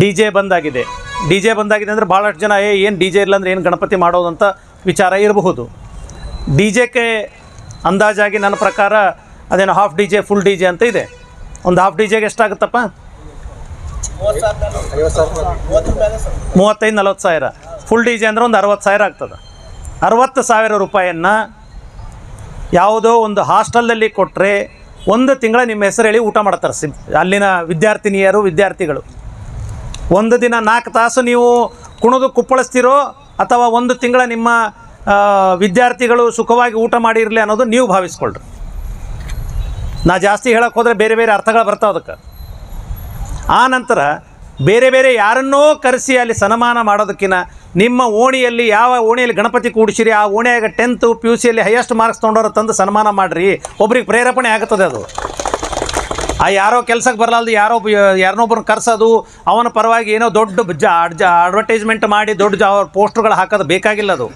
D J ಬಂದಾಗಿದೆ. D J ಬಂದಾಗಿದೆ ಅಂದರೆ ಭಾಳಷ್ಟು ಜನ, ಏ, ಏನು ಡಿ ಜೆ ಇಲ್ಲ ಅಂದ್ರೆ ಏನು ಗಣಪತಿ ಮಾಡೋದಂತ ವಿಚಾರ ಇರಬಹುದು. ಡಿ ಜೆಗೆ ಅಂದಾಜಾಗಿ ನನ್ನ ಪ್ರಕಾರ ಅದೇನು half D J full D J ಅಂತ ಇದೆ. ಒಂದು ಹಾಫ್ ಡಿ ಜೆಗೆ ಎಷ್ಟಾಗುತ್ತಪ್ಪ? ಮೂವತ್ತೈದು, ನಲ್ವತ್ತು ಸಾವಿರ. ಫುಲ್ ಡಿ ಜೆ ಅಂದರೆ ಒಂದು ಅರವತ್ತು ಸಾವಿರ ಆಗ್ತದೆ. ಅರವತ್ತು ಸಾವಿರ ರೂಪಾಯಿಯನ್ನು ಯಾವುದೋ ಒಂದು ಹಾಸ್ಟೆಲ್ನಲ್ಲಿ ಕೊಟ್ಟರೆ ಒಂದು ತಿಂಗಳ ನಿಮ್ಮ ಹೆಸರು ಹೇಳಿ ಊಟ ಮಾಡ್ತಾರೆ. ಸಿಮ್ ಅಲ್ಲಿನ ವಿದ್ಯಾರ್ಥಿನಿಯರು, ವಿದ್ಯಾರ್ಥಿಗಳು. ಒಂದು ದಿನ ನಾಲ್ಕು ತಾಸು ನೀವು ಕುಣಿದು ಕುಪ್ಪಳಿಸ್ತೀರೋ ಅಥವಾ ಒಂದು ತಿಂಗಳ ನಿಮ್ಮ ವಿದ್ಯಾರ್ಥಿಗಳು ಸುಖವಾಗಿ ಊಟ ಮಾಡಿರಲಿ ಅನ್ನೋದು ನೀವು ಭಾವಿಸ್ಕೊಳ್ರಿ. ನಾ ಜಾಸ್ತಿ ಹೇಳಕ್ಕೆ ಹೋದರೆ ಬೇರೆ ಬೇರೆ ಅರ್ಥಗಳು ಬರ್ತಾವೆ ಅದಕ್ಕೆ. ಆ ನಂತರ ಬೇರೆ ಬೇರೆ ಯಾರನ್ನೋ ಕರೆಸಿ ಅಲ್ಲಿ ಸನ್ಮಾನ ಮಾಡೋದಕ್ಕಿಂತ ನಿಮ್ಮ ಓಣಿಯಲ್ಲಿ ಯಾವ ಓಣಿಯಲ್ಲಿ ಗಣಪತಿ ಕೂಡಿಸಿರಿ, ಆ ಓಣಿಯಾಗ ಟೆಂತು ಪಿ ಯು ಸಿಯಲ್ಲಿ ಹೈಯೆಸ್ಟ್ ಮಾರ್ಕ್ಸ್ ತೊಗೊಂಡವ್ರು ತಂದು ಸನ್ಮಾನ ಮಾಡಿರಿ. ಒಬ್ರಿಗೆ ಪ್ರೇರೇಪಣೆ ಆಗುತ್ತದೆ ಅದು. ಆ ಯಾರೋ ಕೆಲ್ಸಕ್ಕೆ ಬರಲಾರ್ದು ಯಾರೋ ಯಾರನ್ನೊಬ್ಬರು ಕರ್ಸೋದು, ಅವನ ಪರವಾಗಿ ಏನೋ ದೊಡ್ಡ ಜ ಅಡ್ವರ್ಟೈಸ್ಮೆಂಟ್ ಮಾಡಿ ದೊಡ್ಡ ಜ, ಅವ್ರ ಪೋಸ್ಟ್ಗಳು ಹಾಕೋದು ಬೇಕಾಗಿಲ್ಲ ಅದು.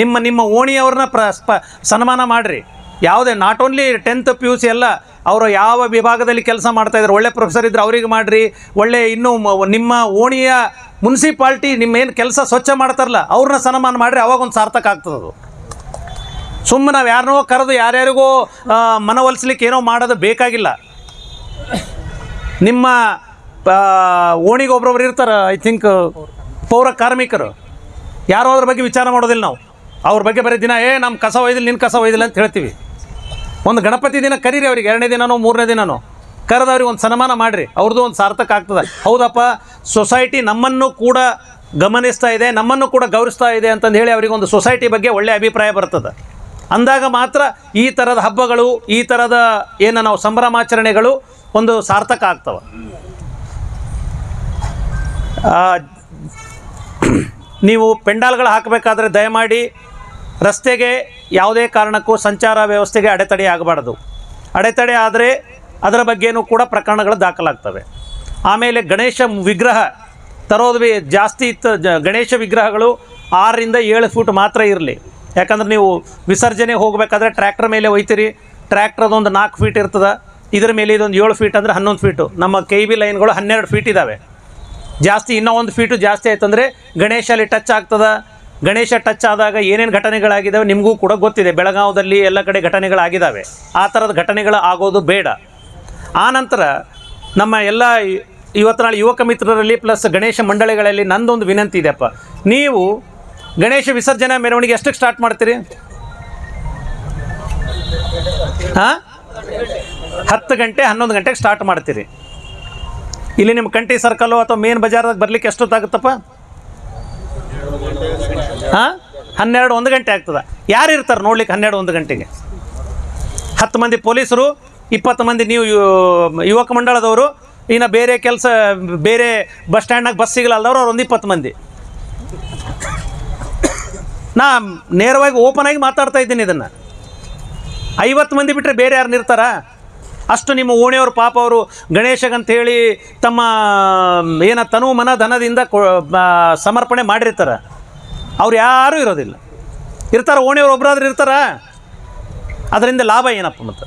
ನಿಮ್ಮ ನಿಮ್ಮ ಓಣಿಯವ್ರನ್ನ ಪ್ರ, ಸ್ಪ, ಸನ್ಮಾನ ಮಾಡಿರಿ. ಯಾವುದೇ not only tenth P U C ಎಲ್ಲ ಅವರು ಯಾವ ವಿಭಾಗದಲ್ಲಿ ಕೆಲಸ ಮಾಡ್ತಾಯಿದ್ರು ಒಳ್ಳೆ ಪ್ರೊಫೆಸರ್ ಇದ್ದರೆ ಅವ್ರಿಗೆ ಮಾಡಿರಿ, ಒಳ್ಳೆ ಇನ್ನೂ ನಿಮ್ಮ ಓಣಿಯ ಮುನ್ಸಿಪಾಲ್ಟಿ ನಿಮ್ಮ ಏನು ಕೆಲಸ ಸ್ವಚ್ಛ ಮಾಡ್ತಾರಲ್ಲ, ಅವ್ರನ್ನ ಸನ್ಮಾನ ಮಾಡಿರಿ ಅವಾಗ ಒಂದು ಸಾರ್ಥಕ ಆಗ್ತದೆ ಅದು. ಸುಮ್ಮನೆ ನಾವು ಯಾರನ್ನೋ ಕರೆದು ಯಾರ್ಯಾರಿಗೂ ಮನವೊಲಿಸ್ಲಿಕ್ಕೆ ಏನೋ ಮಾಡೋದು ಬೇಕಾಗಿಲ್ಲ. ನಿಮ್ಮ ಓಣಿಗೆ ಒಬ್ರೊಬ್ರು ಇರ್ತಾರೆ ಐ ಥಿಂಕ್ ಪೌರ ಕಾರ್ಮಿಕರು. ಯಾರೋ ಅದ್ರ ಬಗ್ಗೆ ವಿಚಾರ ಮಾಡೋದಿಲ್ಲ ನಾವು. ಅವ್ರ ಬಗ್ಗೆ ಬರೀ ದಿನ, ಏ ನಮ್ಮ ಕಸ ಒಯ್ದಿಲ್ಲ ನಿನ್ನ ಕಸ ಒಯ್ದಿಲ್ಲ ಅಂತ ಹೇಳ್ತೀವಿ. ಒಂದು ಗಣಪತಿ ದಿನ ಕರೀರಿ ಅವ್ರಿಗೆ, ಎರಡನೇ ದಿನನೋ, ಮೂರನೇ ದಿನನೋ. ಕರೆದವ್ರಿಗೆ ಒಂದು ಸನ್ಮಾನ ಮಾಡಿರಿ. ಅವ್ರದ್ದು ಒಂದು ಸಾರ್ಥಕ ಆಗ್ತದೆ. ಹೌದಪ್ಪ, ಸೊಸೈಟಿ ನಮ್ಮನ್ನು ಕೂಡ ಗಮನಿಸ್ತಾ ಇದೆ, ನಮ್ಮನ್ನು ಕೂಡ ಗೌರವಿಸ್ತಾ ಇದೆ ಅಂತಂದು ಹೇಳಿ ಅವರಿಗೆ ಒಂದು ಸೊಸೈಟಿ ಬಗ್ಗೆ ಒಳ್ಳೆಯ ಅಭಿಪ್ರಾಯ ಬರ್ತದೆ. ಅಂದಾಗ ಮಾತ್ರ ಈ ಥರದ ಹಬ್ಬಗಳು, ಈ ಥರದ ಏನು ನಾವು ಸಂಭ್ರಮಾಚರಣೆಗಳು ಒಂದು ಸಾರ್ಥಕ ಆಗ್ತವೆ. ನೀವು ಪೆಂಡಾಲ್ಗಳು ಹಾಕಬೇಕಾದ್ರೆ ದಯಮಾಡಿ ರಸ್ತೆಗೆ ಯಾವುದೇ ಕಾರಣಕ್ಕೂ ಸಂಚಾರ ವ್ಯವಸ್ಥೆಗೆ ಅಡೆತಡೆ ಆಗಬಾರ್ದು. ಅಡೆತಡೆ ಆದರೆ ಅದರ ಬಗ್ಗೆನೂ ಕೂಡ ಪ್ರಕರಣಗಳು ದಾಖಲಾಗ್ತವೆ. ಆಮೇಲೆ ಗಣೇಶ ವಿಗ್ರಹ ತರೋದು ಜಾಸ್ತಿ ಇತ್ತು ಗಣೇಶ ವಿಗ್ರಹಗಳು ಆರರಿಂದ ಏಳು ಫೂಟ್ ಮಾತ್ರ ಇರಲಿ. ಯಾಕಂದ್ರೆ ನೀವು ವಿಸರ್ಜನೆ ಹೋಗಬೇಕಾದ್ರೆ ಟ್ರ್ಯಾಕ್ಟರ್ ಮೇಲೆ ಒಯ್ತೀರಿ, ಟ್ರ್ಯಾಕ್ಟ್ರದೊಂದು ನಾಲ್ಕು ಫೀಟ್ ಇರ್ತದೆ. ಇದ್ರ ಮೇಲೆ ಇದೊಂದು ಏಳು ಫೀಟ್ ಅಂದರೆ ಹನ್ನೊಂದು ಫೀಟು ನಮ್ಮ ಕೈ ಬಿ ಲೈನ್ಗಳು ಹನ್ನೆರಡು ಫೀಟ್ ಇದ್ದಾವೆ ಜಾಸ್ತಿ ಇನ್ನೂ ಒಂದು ಫೀಟು ಜಾಸ್ತಿ ಆಯ್ತಂದರೆ ಗಣೇಶ ಅಲ್ಲಿ ಟಚ್ ಆಗ್ತದೆ. ಗಣೇಶ ಟಚ್ ಆದಾಗ ಏನೇನು ಘಟನೆಗಳಾಗಿದ್ದಾವೆ ನಿಮಗೂ ಕೂಡ ಗೊತ್ತಿದೆ. ಬೆಳಗಾವದಲ್ಲಿ ಎಲ್ಲ ಕಡೆ ಘಟನೆಗಳಾಗಿದ್ದಾವೆ. ಆ ಥರದ ಘಟನೆಗಳು ಆಗೋದು ಬೇಡ. ಆ ನಂತರ ನಮ್ಮ ಎಲ್ಲ ಇವತ್ತು ನಾಳೆ ಯುವಕ ಮಿತ್ರರಲ್ಲಿ ಪ್ಲಸ್ ಗಣೇಶ ಮಂಡಳಿಗಳಲ್ಲಿ ನಂದೊಂದು ವಿನಂತಿ ಇದೆಯಪ್ಪ ನೀವು ಗಣೇಶ ವಿಸರ್ಜನೆ ಮೆರವಣಿಗೆ ಎಷ್ಟಕ್ಕೆ ಸ್ಟಾರ್ಟ್ ಮಾಡ್ತೀರಿ? ಹಾಂ ಹತ್ತು ಗಂಟೆ ಹನ್ನೊಂದು ಗಂಟೆಗೆ ಸ್ಟಾರ್ಟ್ ಮಾಡ್ತೀರಿ. ಇಲ್ಲಿ ನಿಮ್ಮ ಕಂಟಿ ಸರ್ಕಲ್ಲು ಅಥವಾ ಮೇನ್ ಬಜಾರ್ದಾಗ ಬರ್ಲಿಕ್ಕೆ ಎಷ್ಟೊತ್ತಾಗುತ್ತಪ್ಪ? ಹಾಂ? ಹನ್ನೆರಡು ಒಂದು ಗಂಟೆ ಆಗ್ತದೆ. ಯಾರು ಇರ್ತಾರೆ ನೋಡ್ಲಿಕ್ಕೆ ಹನ್ನೆರಡು ಒಂದು ಗಂಟೆಗೆ? ಹತ್ತು ಮಂದಿ ಪೊಲೀಸರು, ಇಪ್ಪತ್ತು ಮಂದಿ ನೀವು ಯುವಕ ಮಂಡಳದವರು, ಇನ್ನು ಬೇರೆ ಕೆಲಸ, ಬೇರೆ ಬಸ್ ಸ್ಟ್ಯಾಂಡ್ನಾಗ ಬಸ್ ಸಿಗಲ್ಲದವ್ರು ಅವ್ರು ಒಂದು ಇಪ್ಪತ್ತು ಮಂದಿ. ನಾ ನೇರವಾಗಿ ಓಪನ್ ಆಗಿ ಮಾತಾಡ್ತಾ ಇದ್ದೀನಿ ಇದನ್ನು. ಐವತ್ತು ಮಂದಿ ಬಿಟ್ಟರೆ ಬೇರೆ ಯಾರು ನಿರ್ತಾರ ಅಷ್ಟು ನಿಮ್ಮ ಓಣಿಯವರು ಪಾಪ ಅವರು ಗಣೇಶಗಂಥೇಳಿ ತಮ್ಮ ಏನ ತನು ಮನ ಧನದಿಂದ ಸಮರ್ಪಣೆ ಮಾಡಿರ್ತಾರೆ. ಅವ್ರು ಯಾರೂ ಇರೋದಿಲ್ಲ. ಇರ್ತಾರೆ, ಓಣಿಯವ್ರು ಒಬ್ಬರಾದ್ರೂ ಇರ್ತಾರ? ಅದರಿಂದ ಲಾಭ ಏನಪ್ಪ ಮತ್ತು?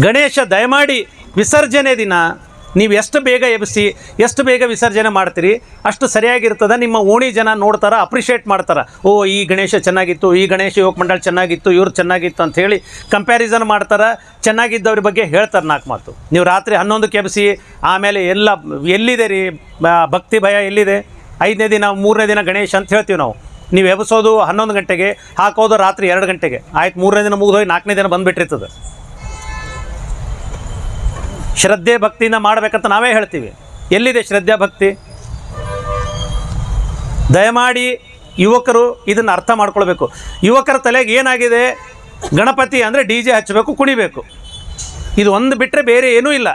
ಗಣೇಶ, ದಯಮಾಡಿ ವಿಸರ್ಜನೆ ದಿನ ನೀವು ಎಷ್ಟು ಬೇಗ ಎಬ್ಬಿಸಿ ಎಷ್ಟು ಬೇಗ ವಿಸರ್ಜನೆ ಮಾಡ್ತೀರಿ, ಅಷ್ಟು ಸರಿಯಾಗಿರ್ತದೆ. ನಿಮ್ಮ ಓಣಿ ಜನ ನೋಡ್ತಾರೆ, ಅಪ್ರಿಷಿಯೇಟ್ ಮಾಡ್ತಾರೆ. ಓ, ಈ ಗಣೇಶ ಚೆನ್ನಾಗಿತ್ತು, ಈ ಗಣೇಶ ಯುವಕ ಮಂಡಳ ಚೆನ್ನಾಗಿತ್ತು, ಇವ್ರು ಚೆನ್ನಾಗಿತ್ತು ಅಂತ ಹೇಳಿ ಕಂಪ್ಯಾರಿಸನ್ ಮಾಡ್ತಾರೆ. ಚೆನ್ನಾಗಿದ್ದವ್ರ ಬಗ್ಗೆ ಹೇಳ್ತಾರೆ ನಾಲ್ಕು ಮಾತು. ನೀವು ರಾತ್ರಿ ಹನ್ನೊಂದಕ್ಕೆ ಎಬ್ಬಿಸಿ ಆಮೇಲೆ ಎಲ್ಲ, ಎಲ್ಲಿದೆ ರೀ ಭಕ್ತಿ ಭಯ ಎಲ್ಲಿದೆ? ಐದನೇ ದಿನ, ಮೂರನೇ ದಿನ ಗಣೇಶ ಅಂತ ಹೇಳ್ತೀವಿ ನಾವು. ನೀವು ಎಬ್ಬಿಸೋದು ಹನ್ನೊಂದು ಗಂಟೆಗೆ, ಹಾಕೋದು ರಾತ್ರಿ ಎರಡು ಗಂಟೆಗೆ. ಆಯ್ತು, ಮೂರನೇ ದಿನ ಮುಗಿದೋಗಿ ನಾಲ್ಕನೇ ದಿನ ಬಂದುಬಿಟ್ಟಿರ್ತದೆ. ಶ್ರದ್ಧೆ ಭಕ್ತಿಯಿಂದ ಮಾಡಬೇಕಂತ ನಾವೇ ಹೇಳ್ತೀವಿ. ಎಲ್ಲಿದೆ ಶ್ರದ್ಧೆ ಭಕ್ತಿ? ದಯಮಾಡಿ ಯುವಕರು ಇದನ್ನು ಅರ್ಥ ಮಾಡ್ಕೊಳ್ಬೇಕು. ಯುವಕರ ತಲೆಗೆ ಏನಾಗಿದೆ? ಗಣಪತಿ ಅಂದರೆ ಡಿ ಜೆ ಹಚ್ಚಬೇಕು, ಕುಣಿಬೇಕು. ಇದು ಒಂದು ಬಿಟ್ಟರೆ ಬೇರೆ ಏನೂ ಇಲ್ಲ.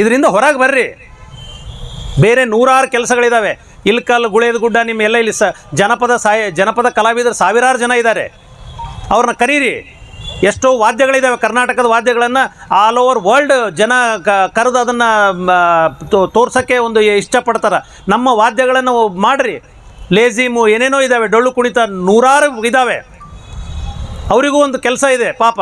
ಇದರಿಂದ ಹೊರಗೆ ಬರ್ರಿ. ಬೇರೆ ನೂರಾರು ಕೆಲಸಗಳಿದ್ದಾವೆ ಇಲ್ಕಲ್, ಗುಳೇದ ಗುಡ್ಡ ನಿಮ್ಮೆಲ್ಲ ಇಲ್ಲಿ ಸ ಜನಪದ ಸಾಯ ಜನಪದ ಕಲಾವಿದರು ಸಾವಿರಾರು ಜನ ಇದ್ದಾರೆ. ಅವ್ರನ್ನ ಕರೀರಿ. ಎಷ್ಟೋ ವಾದ್ಯಗಳಿದ್ದಾವೆ ಕರ್ನಾಟಕದ ವಾದ್ಯಗಳನ್ನು ಆಲ್ ಓವರ್ ವರ್ಲ್ಡ್ ಜನ ಕರೆದು ಅದನ್ನು ತೋರ್ಸೋಕ್ಕೆ ಒಂದು ಇಷ್ಟಪಡ್ತಾರೆ. ನಮ್ಮ ವಾದ್ಯಗಳನ್ನು ಮಾಡಿರಿ. ಲೇಝಿಮು ಏನೇನೋ ಇದ್ದಾವೆ ಡೊಳ್ಳು ಕುಣಿತ ನೂರಾರು ಇದ್ದಾವೆ ಅವರಿಗೂ ಒಂದು ಕೆಲಸ ಇದೆ, ಪಾಪ.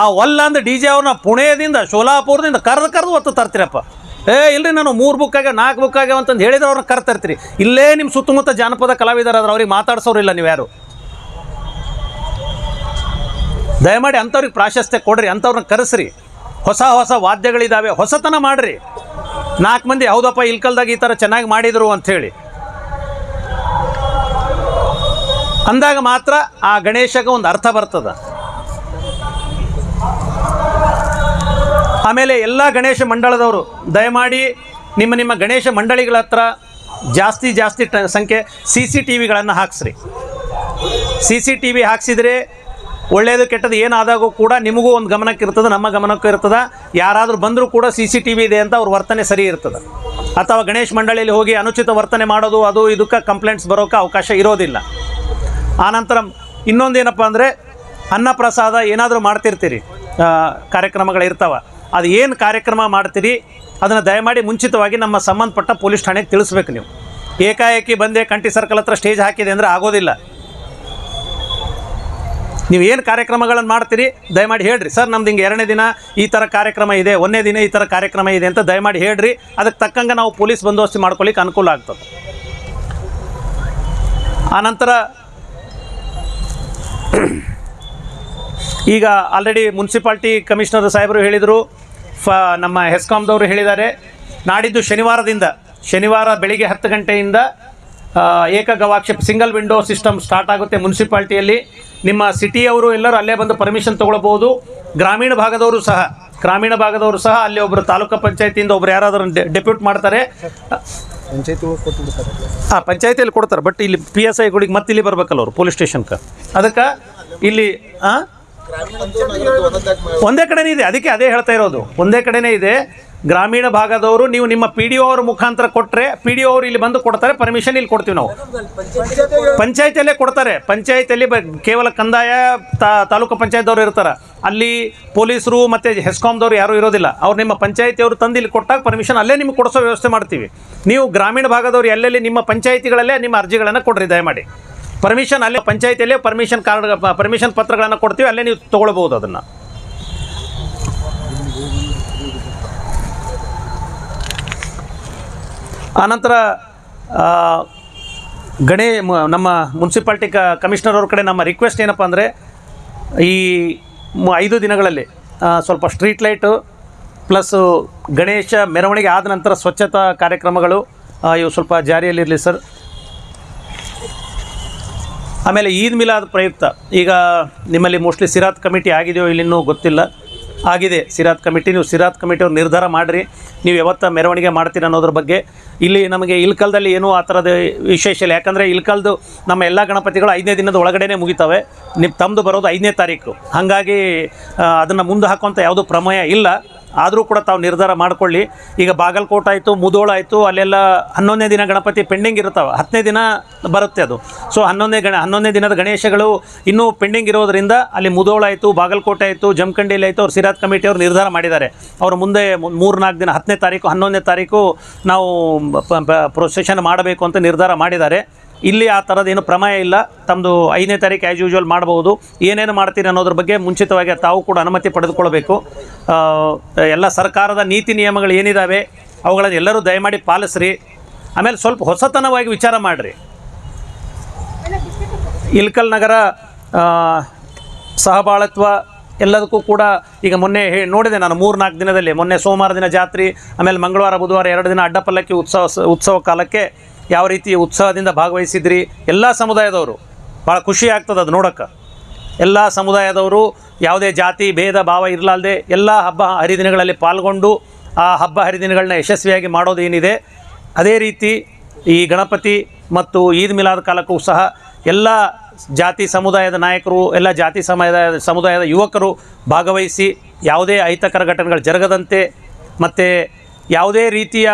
ಆ ಒಲ್ಲ ಅಂದ ಡಿ ಜೆ ಅವ್ರನ್ನ ಪುಣೆಯದಿಂದ ಶೋಲಾಪುರದಿಂದ ಕರೆದು ಕರೆದು ಹೊತ್ತು ತರ್ತೀರಪ್ಪ. ಏ ಇಲ್ಲರಿ ನಾನು ಮೂರು ಬುಕ್ ಆಗ್ಯಾವ, ನಾಲ್ಕು ಬುಕ್ ಆಗ್ಯಾವ ಅಂತಂದು ಹೇಳಿದ್ರೆ ಅವ್ರನ್ನ ಕರ್ತರ್ತೀರಿ ಇಲ್ಲೇ ನಿಮ್ಮ ಸುತ್ತಮುತ್ತ ಜಾನಪದ ಕಲಾವಿದರಾದ್ರೆ ಅವ್ರಿಗೆ ಮಾತಾಡ್ಸೋರಿಲ್ಲ ನೀವು ಯಾರು ದಯಮಾಡಿ ಅಂಥವ್ರಿಗೆ ಪ್ರಾಶಸ್ತ್ಯ ಕೊಡ್ರಿ, ಅಂಥವ್ರನ್ನ ಕರೆಸ್ರಿ. ಹೊಸ ಹೊಸ ವಾದ್ಯಗಳಿದ್ದಾವೆ ಹೊಸತನ ಮಾಡ್ರಿ. ನಾಲ್ಕು ಮಂದಿ, ಹೌದಪ್ಪ, ಇಲ್ಕಲ್ದಾಗ ಈ ಥರ ಚೆನ್ನಾಗಿ ಮಾಡಿದರು ಅಂಥೇಳಿ ಅಂದಾಗ ಮಾತ್ರ ಆ ಗಣೇಶಗೆ ಒಂದು ಅರ್ಥ ಬರ್ತದೆ. ಆಮೇಲೆ ಎಲ್ಲ ಗಣೇಶ ಮಂಡಳದವರು ದಯಮಾಡಿ ನಿಮ್ಮ ನಿಮ್ಮ ಗಣೇಶ ಮಂಡಳಿಗಳ ಹತ್ರ ಜಾಸ್ತಿ ಜಾಸ್ತಿ ಸಂಖ್ಯೆ ಸಿ ಸಿ ಟಿ ವಿಗಳನ್ನು ಹಾಕ್ಸ್ರಿ. ಸಿ ಸಿ ಟಿ ವಿ ಹಾಕ್ಸಿದ್ರೆ ಒಳ್ಳೆಯದು ಕೆಟ್ಟದ್ದು ಏನಾದಾಗೂ ಕೂಡ ನಿಮಗೂ ಒಂದು ಗಮನಕ್ಕೆ ಇರ್ತದೆ, ನಮ್ಮ ಗಮನಕ್ಕೂ ಇರ್ತದೆ. ಯಾರಾದರೂ ಬಂದರೂ ಕೂಡ ಸಿ ಸಿ ಟಿ ವಿ ಇದೆ ಅಂತ ಅವ್ರ ವರ್ತನೆ ಸರಿ ಇರ್ತದೆ. ಅಥವಾ ಗಣೇಶ ಮಂಡಳಿಯಲ್ಲಿ ಹೋಗಿ ಅನುಚಿತ ವರ್ತನೆ ಮಾಡೋದು, ಅದು ಇದಕ್ಕೆ ಕಂಪ್ಲೇಂಟ್ಸ್ ಬರೋಕ್ಕೆ ಅವಕಾಶ ಇರೋದಿಲ್ಲ. ಆನಂತರ ಇನ್ನೊಂದೇನಪ್ಪ ಅಂದರೆ, ಅನ್ನಪ್ರಸಾದ ಏನಾದರೂ ಮಾಡ್ತಿರ್ತೀರಿ ಕಾರ್ಯಕ್ರಮಗಳು ಇರ್ತಾವೆ. ಅದು ಏನು ಕಾರ್ಯಕ್ರಮ ಮಾಡ್ತೀರಿ, ಅದನ್ನು ದಯಮಾಡಿ ಮುಂಚಿತವಾಗಿ ನಮ್ಮ ಸಂಬಂಧಪಟ್ಟ ಪೊಲೀಸ್ ಠಾಣೆಗೆ ತಿಳಿಸ್ಬೇಕು ನೀವು. ಏಕಾಏಕಿ ಬಂದೆ ಕಂಟಿ ಸರ್ಕಲ್ ಹತ್ರ ಸ್ಟೇಜ್ ಹಾಕಿದೆ ಅಂದರೆ ಆಗೋದಿಲ್ಲ. ನೀವು ಏನು ಕಾರ್ಯಕ್ರಮಗಳನ್ನು ಮಾಡ್ತೀರಿ, ದಯಮಾಡಿ ಹೇಳ್ರಿ. ಸರ್, ನಮ್ದು ಹಿಂಗೆ ಎರಡನೇ ದಿನ ಈ ಥರ ಕಾರ್ಯಕ್ರಮ ಇದೆ ಒಂದನೇ ದಿನ ಈ ಥರ ಕಾರ್ಯಕ್ರಮ ಇದೆ ಅಂತ ದಯಮಾಡಿ ಹೇಳ್ರಿ. ಅದಕ್ಕೆ ತಕ್ಕಂಗೆ ನಾವು ಪೊಲೀಸ್ ಬಂದೋಬಸ್ತಿ ಮಾಡ್ಕೊಳ್ಳಿಕ್ಕೆ ಅನುಕೂಲ ಆಗ್ತದೆ. ಆನಂತರ ಈಗ ಆಲ್ರೆಡಿ ಮುನ್ಸಿಪಾಲ್ಟಿ ಕಮಿಷನರ್ ಸಾಹೇಬರು ಹೇಳಿದರು, ಫ, ನಮ್ಮ ಹೆಸ್ಕಾಮ್ದವರು ಹೇಳಿದ್ದಾರೆ. ನಾಡಿದ್ದು ಶನಿವಾರದಿಂದ, ಶನಿವಾರ ಬೆಳಿಗ್ಗೆ ಹತ್ತು ಗಂಟೆಯಿಂದ ಏಕ ಗವಾಕ್ಷ ಸಿಂಗಲ್ ವಿಂಡೋ ಸಿಸ್ಟಮ್ ಸ್ಟಾರ್ಟ್ ಆಗುತ್ತೆ ಮುನ್ಸಿಪಾಲ್ಟಿಯಲ್ಲಿ. ನಿಮ್ಮ ಸಿಟಿಯವರು ಎಲ್ಲರೂ ಅಲ್ಲೇ ಬಂದು ಪರ್ಮಿಷನ್ ತೊಗೊಳ್ಬೋದು ಗ್ರಾಮೀಣ ಭಾಗದವರು ಸಹ ಗ್ರಾಮೀಣ ಭಾಗದವರು ಸಹ ಅಲ್ಲಿ ಒಬ್ಬರು ತಾಲೂಕು ಪಂಚಾಯತಿಯಿಂದ ಒಬ್ರು ಯಾರಾದರೂ ಡೆಪ್ಯೂಟ್ ಮಾಡ್ತಾರೆ. ಹಾಂ ಪಂಚಾಯತಿಯಲ್ಲಿ ಕೊಡ್ತಾರೆ ಬಟ್ ಇಲ್ಲಿ ಪಿ ಎಸ್ ಐಗಳಿಗೆ ಮತ್ತೆ ಇಲ್ಲಿ ಬರ್ಬೇಕಲ್ಲ ಅವರು ಪೊಲೀಸ್ ಸ್ಟೇಷನ್ಗೆ ಅದಕ್ಕೆ ಇಲ್ಲಿ ಹಾಂ ಒಂದೇ ಕಡೆನೇ ಇದೆ ಅದಕ್ಕೆ ಅದೇ ಹೇಳ್ತಾ ಇರೋದು. ಒಂದೇ ಕಡೆನೇ ಇದೆ. ಗ್ರಾಮೀಣ ಭಾಗದವರು, ನೀವು ನಿಮ್ಮ ಪಿ ಡಿ ಒ ಅವ್ರ ಮುಖಾಂತರ ಕೊಟ್ಟರೆ ಪಿ ಡಿ ಒ ಅವರು ಇಲ್ಲಿ ಬಂದು ಕೊಡ್ತಾರೆ ಪರ್ಮಿಷನ್ ಇಲ್ಲಿ ಕೊಡ್ತೀವಿ ನಾವು. ಪಂಚಾಯತಿಯಲ್ಲೇ ಕೊಡ್ತಾರೆ. ಪಂಚಾಯತಿಯಲ್ಲಿ ಕೇವಲ ಕಂದಾಯ ತಾಲೂಕು ಪಂಚಾಯತ್ದವ್ರು ಇರ್ತಾರೆ. ಅಲ್ಲಿ ಪೊಲೀಸರು ಮತ್ತು ಹೆಸ್ಕಾಮ್ದವ್ರು ಯಾರೂ ಇರೋದಿಲ್ಲ. ಅವ್ರು ನಿಮ್ಮ ಪಂಚಾಯತಿಯವರು ತಂದು ಇಲ್ಲಿ ಕೊಟ್ಟಾಗ ಪರ್ಮಿಷನ್ ಅಲ್ಲೇ ನಿಮ್ಗೆ ಕೊಡಿಸೋ ವ್ಯವಸ್ಥೆ ಮಾಡ್ತೀವಿ. ನೀವು ಗ್ರಾಮೀಣ ಭಾಗದವ್ರು ಎಲ್ಲೆಲ್ಲಿ ನಿಮ್ಮ ಪಂಚಾಯತಿಗಳಲ್ಲೇ ನಿಮ್ಮ ಅರ್ಜಿಗಳನ್ನು ಕೊಡ್ರಿ, ದಯಮಾಡಿ. ಪರ್ಮಿಷನ್ ಅಲ್ಲೇ ಪಂಚಾಯತಿಯಲ್ಲೇ ಪರ್ಮಿಷನ್ ಕಾರ್ಡ್ ಪರ್ಮಿಷನ್ ಪತ್ರಗಳನ್ನು ಕೊಡ್ತೀವಿ, ಅಲ್ಲೇ ನೀವು ತೊಗೊಳ್ಬೋದು ಅದನ್ನು. ಆನಂತರ ಗಣೇ ನಮ್ಮ ಮುನ್ಸಿಪಾಲ್ಟಿ ಕಮಿಷನರ್ ಅವ್ರ ಕಡೆ ನಮ್ಮ ರಿಕ್ವೆಸ್ಟ್ ಏನಪ್ಪ ಅಂದರೆ, ಈ ಐದು ದಿನಗಳಲ್ಲಿ ಸ್ವಲ್ಪ ಸ್ಟ್ರೀಟ್ ಲೈಟು ಪ್ಲಸ್ಸು ಗಣೇಶ ಮೆರವಣಿಗೆ ಆದ ನಂತರ ಸ್ವಚ್ಛತಾ ಕಾರ್ಯಕ್ರಮಗಳು ಇವು ಸ್ವಲ್ಪ ಜಾರಿಯಲ್ಲಿರಲಿ ಸರ್ ಆಮೇಲೆ ಈದ್ ಮಿಲಾದ್ ಪ್ರಯುಕ್ತ. ಈಗ ನಿಮ್ಮಲ್ಲಿ ಮೋಸ್ಟ್ಲಿ ಸಿರಾತ್ ಕಮಿಟಿ ಆಗಿದೆಯೋ ಇಲ್ಲಿನ್ನೂ ಗೊತ್ತಿಲ್ಲ. ಆಗಿದೆ. ಸಿರಾತ್ ಕಮಿಟಿ, ನೀವು ಸಿರಾತ್ ಕಮಿಟಿಯವ್ರು ನಿರ್ಧಾರ ಮಾಡಿರಿ. ನೀವು ಯಾವತ್ತ ಮೆರವಣಿಗೆ ಮಾಡ್ತೀರಿ ಅನ್ನೋದ್ರ ಬಗ್ಗೆ. ಇಲ್ಲಿ ನಮಗೆ ಇಲ್ಕಲ್ದಲ್ಲಿ ಏನೂ ಆ ಥರದ ವಿಶೇಷ ಇಲ್ಲ. ಯಾಕಂದರೆ ಇಲ್ಕಲ್ದು ನಮ್ಮ ಎಲ್ಲ ಗಣಪತಿಗಳು ಐದನೇ ದಿನದ ಒಳಗಡೆನೇ ಮುಗಿತವೆ. ನಿಮ್ಮ ತಮ್ಮದು ಬರೋದು ಐದನೇ ತಾರೀಕು. ಹಾಗಾಗಿ ಅದನ್ನು ಮುಂದೆ ಹಾಕುವಂಥ ಯಾವುದೂ ಪ್ರಮೇಯ ಇಲ್ಲ. ಆದರೂ ಕೂಡ ತಾವು ನಿರ್ಧಾರ ಮಾಡಿಕೊಳ್ಳಿ. ಈಗ ಬಾಗಲಕೋಟೆ ಆಯಿತು, ಮುದೋಳ ಆಯಿತು, ಅಲ್ಲೆಲ್ಲ ಹನ್ನೊಂದನೇ ದಿನ ಗಣಪತಿ ಪೆಂಡಿಂಗ್ ಇರ್ತಾವೆ ಹತ್ತನೇ ದಿನ ಬರುತ್ತೆ ಅದು. ಸೊ ಹನ್ನೊಂದನೇ ಗಣ, ಹನ್ನೊಂದನೇ ದಿನದ ಗಣೇಶಗಳು ಇನ್ನೂ ಪೆಂಡಿಂಗ್ ಇರೋದರಿಂದ ಅಲ್ಲಿ ಮುದೋಳ ಆಯಿತು, ಬಾಗಲಕೋಟೆ ಆಯಿತು ಜಮಖಂಡಿಯಲ್ಲಿ ಆಯಿತು, ಅವ್ರು ಸಿರಾತ್ ಕಮಿಟಿಯವರು ನಿರ್ಧಾರ ಮಾಡಿದ್ದಾರೆ. ಅವರು ಮುಂದೆ ಮೂರು ನಾಲ್ಕು ದಿನ, ಹತ್ತನೇ ತಾರೀಕು, ಹನ್ನೊಂದನೇ ತಾರೀಕು ನಾವು ಪ್ರೊಸೆಷನ್ ಮಾಡಬೇಕು ಅಂತ ನಿರ್ಧಾರ ಮಾಡಿದ್ದಾರೆ. ಇಲ್ಲಿ ಆ ಥರದ್ದೇನು ಪ್ರಮೇಯ ಇಲ್ಲ. ತಮ್ಮದು ಐದನೇ ತಾರೀಕು ಆ್ಯಸ್ ಯೂಶ್ವಲ್ ಮಾಡ್ಬೋದು. ಏನೇನು ಮಾಡ್ತೀರಿ ಅನ್ನೋದ್ರ ಬಗ್ಗೆ ಮುಂಚಿತವಾಗಿ ತಾವು ಕೂಡ ಅನುಮತಿ ಪಡೆದುಕೊಳ್ಬೇಕು. ಎಲ್ಲ ಸರ್ಕಾರದ ನೀತಿ ನಿಯಮಗಳು ಏನಿದ್ದಾವೆ ಅವುಗಳನ್ನು ಎಲ್ಲರೂ ದಯಮಾಡಿ ಪಾಲಿಸ್ರಿ. ಆಮೇಲೆ ಸ್ವಲ್ಪ ಹೊಸತನವಾಗಿ ವಿಚಾರ ಮಾಡಿರಿ. ಇಲ್ಕಲ್ ನಗರ ಸಹಬಾಳತ್ವ ಎಲ್ಲದಕ್ಕೂ ಕೂಡ ಈಗ ಮೊನ್ನೆ ಹೇ, ನೋಡಿದೆ ನಾನು ಮೂರು ನಾಲ್ಕು ದಿನದಲ್ಲಿ. ಮೊನ್ನೆ ಸೋಮವಾರ ದಿನ ಜಾತ್ರೆ, ಆಮೇಲೆ ಮಂಗಳವಾರ, ಬುಧವಾರ ಎರಡು ದಿನ ಅಡ್ಡಪಲ್ಲಕ್ಕಿ ಉತ್ಸವ ಉತ್ಸವ ಕಾಲಕ್ಕೆ ಯಾವ ರೀತಿ ಉತ್ಸಾಹದಿಂದ ಭಾಗವಹಿಸಿದ್ರಿ? ಎಲ್ಲ ಸಮುದಾಯದವರು. ಭಾಳ ಖುಷಿ ಆಗ್ತದೆ ಅದು ನೋಡೋಕ್ಕೆ. ಎಲ್ಲ ಸಮುದಾಯದವರು ಯಾವುದೇ ಜಾತಿ, ಭೇದ, ಭಾವ ಇರಲಾರ್ದೆ ಎಲ್ಲ ಹಬ್ಬ ಹರಿದಿನಗಳಲ್ಲಿ ಪಾಲ್ಗೊಂಡು ಆ ಹಬ್ಬ ಹರಿದಿನಗಳನ್ನ ಯಶಸ್ವಿಯಾಗಿ ಮಾಡೋದು ಏನಿದೆ. ಅದೇ ರೀತಿ ಈ ಗಣಪತಿ ಮತ್ತು ಈದ್ ಮಿಲಾದ್ ಕಾಲಕ್ಕೂ ಸಹ ಎಲ್ಲ ಜಾತಿ ಸಮುದಾಯದ ನಾಯಕರು, ಎಲ್ಲ ಜಾತಿ ಸಮುದಾಯದ ಸಮುದಾಯದ ಯುವಕರು ಭಾಗವಹಿಸಿ ಯಾವುದೇ ಅಹಿತಕರ ಘಟನೆಗಳು ಜರುಗದಂತೆ ಮತ್ತು ಯಾವುದೇ ರೀತಿಯ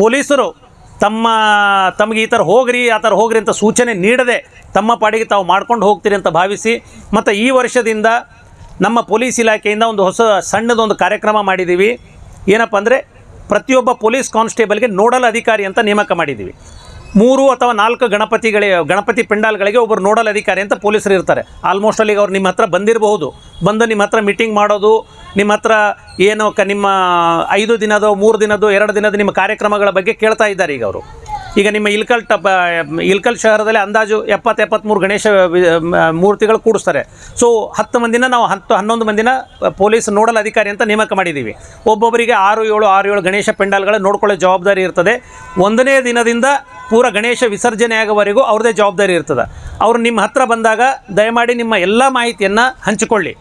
ಪೊಲೀಸರು ತಮ್ಮ, ತಮಗೆ ಈ ಥರ ಹೋಗ್ರಿ, ಆ ಥರ ಹೋಗ್ರಿ ಅಂತ ಸೂಚನೆ ನೀಡದೆ ತಮ್ಮ ಪಾಡಿಗೆ ತಾವು ಮಾಡ್ಕೊಂಡು ಹೋಗ್ತೀರಿ ಅಂತ ಭಾವಿಸಿ, ಮತ್ತು ಈ ವರ್ಷದಿಂದ ನಮ್ಮ ಪೊಲೀಸ್ ಇಲಾಖೆಯಿಂದ ಒಂದು ಹೊಸ ಸಣ್ಣದೊಂದು ಕಾರ್ಯಕ್ರಮ ಮಾಡಿದ್ದೀವಿ. ಏನಪ್ಪ ಅಂದರೆ ಪ್ರತಿಯೊಬ್ಬ ಪೊಲೀಸ್ ಕಾನ್ಸ್ಟೇಬಲ್ಗೆ ನೋಡಲ್ ಅಧಿಕಾರಿ ಅಂತ ನೇಮಕ ಮಾಡಿದ್ದೀವಿ. ಮೂರು ಅಥವಾ ನಾಲ್ಕು ಗಣಪತಿಗಳಿಗೆ ಗಣಪತಿ ಪೆಂಡಾಲ್ಗಳಿಗೆ ಒಬ್ಬರು ನೋಡಲ್ ಅಧಿಕಾರಿ ಅಂತ ಪೊಲೀಸರು ಇರ್ತಾರೆ. ಆಲ್ಮೋಸ್ಟ್ ಅಲ್ಲಿಗೆ ಅವ್ರು ನಿಮ್ಮ ಹತ್ರ ಬಂದಿರಬಹುದು. ಬಂದು ನಿಮ್ಮ ಹತ್ರ ಮೀಟಿಂಗ್ ಮಾಡೋದು, ನಿಮ್ಮ ಹತ್ರ ಏನು ಕ, ನಿಮ್ಮ ಐದು ದಿನದ, ಮೂರು ದಿನದೋ, ಎರಡು ದಿನದ ನಿಮ್ಮ ಕಾರ್ಯಕ್ರಮಗಳ ಬಗ್ಗೆ ಕೇಳ್ತಾ ಇದ್ದಾರೆ ಈಗ ಅವರು. ಈಗ ನಿಮ್ಮ ಇಲ್ಕಲ್ ಟಪ್, ಇಲ್ಕಲ್ ಶಹರದಲ್ಲಿ ಅಂದಾಜು ಎಪ್ಪತ್ತು ಎಪ್ಪತ್ತ್ಮೂರು ಗಣೇಶ ಮೂರ್ತಿಗಳು ಕೂಡಿಸ್ತಾರೆ. ಸೊ ಹತ್ತು ಮಂದಿನ ನಾವು ಹತ್ತು, ಹನ್ನೊಂದು ಮಂದಿನ ಪೊಲೀಸ್ ನೋಡಲ್ ಅಧಿಕಾರಿ ಅಂತ ನೇಮಕ ಮಾಡಿದ್ದೀವಿ. ಒಬ್ಬೊಬ್ಬರಿಗೆ ಆರು, ಏಳು ಆರು, ಏಳು ಗಣೇಶ ಪೆಂಡಾಲ್ಗಳ ನೋಡ್ಕೊಳ್ಳೋ ಜವಾಬ್ದಾರಿ ಇರ್ತದೆ. ಒಂದನೇ ದಿನದಿಂದ ಪೂರ ಗಣೇಶ ವಿಸರ್ಜನೆ ಆಗೋವರೆಗೂ ಅವ್ರದ್ದೇ ಜವಾಬ್ದಾರಿ ಇರ್ತದೆ. ಅವರು ನಿಮ್ಮ ಹತ್ರ ಬಂದಾಗ ದಯಮಾಡಿ ನಿಮ್ಮ ಎಲ್ಲ ಮಾಹಿತಿಯನ್ನು ಹಂಚಿಕೊಳ್ಳಿ.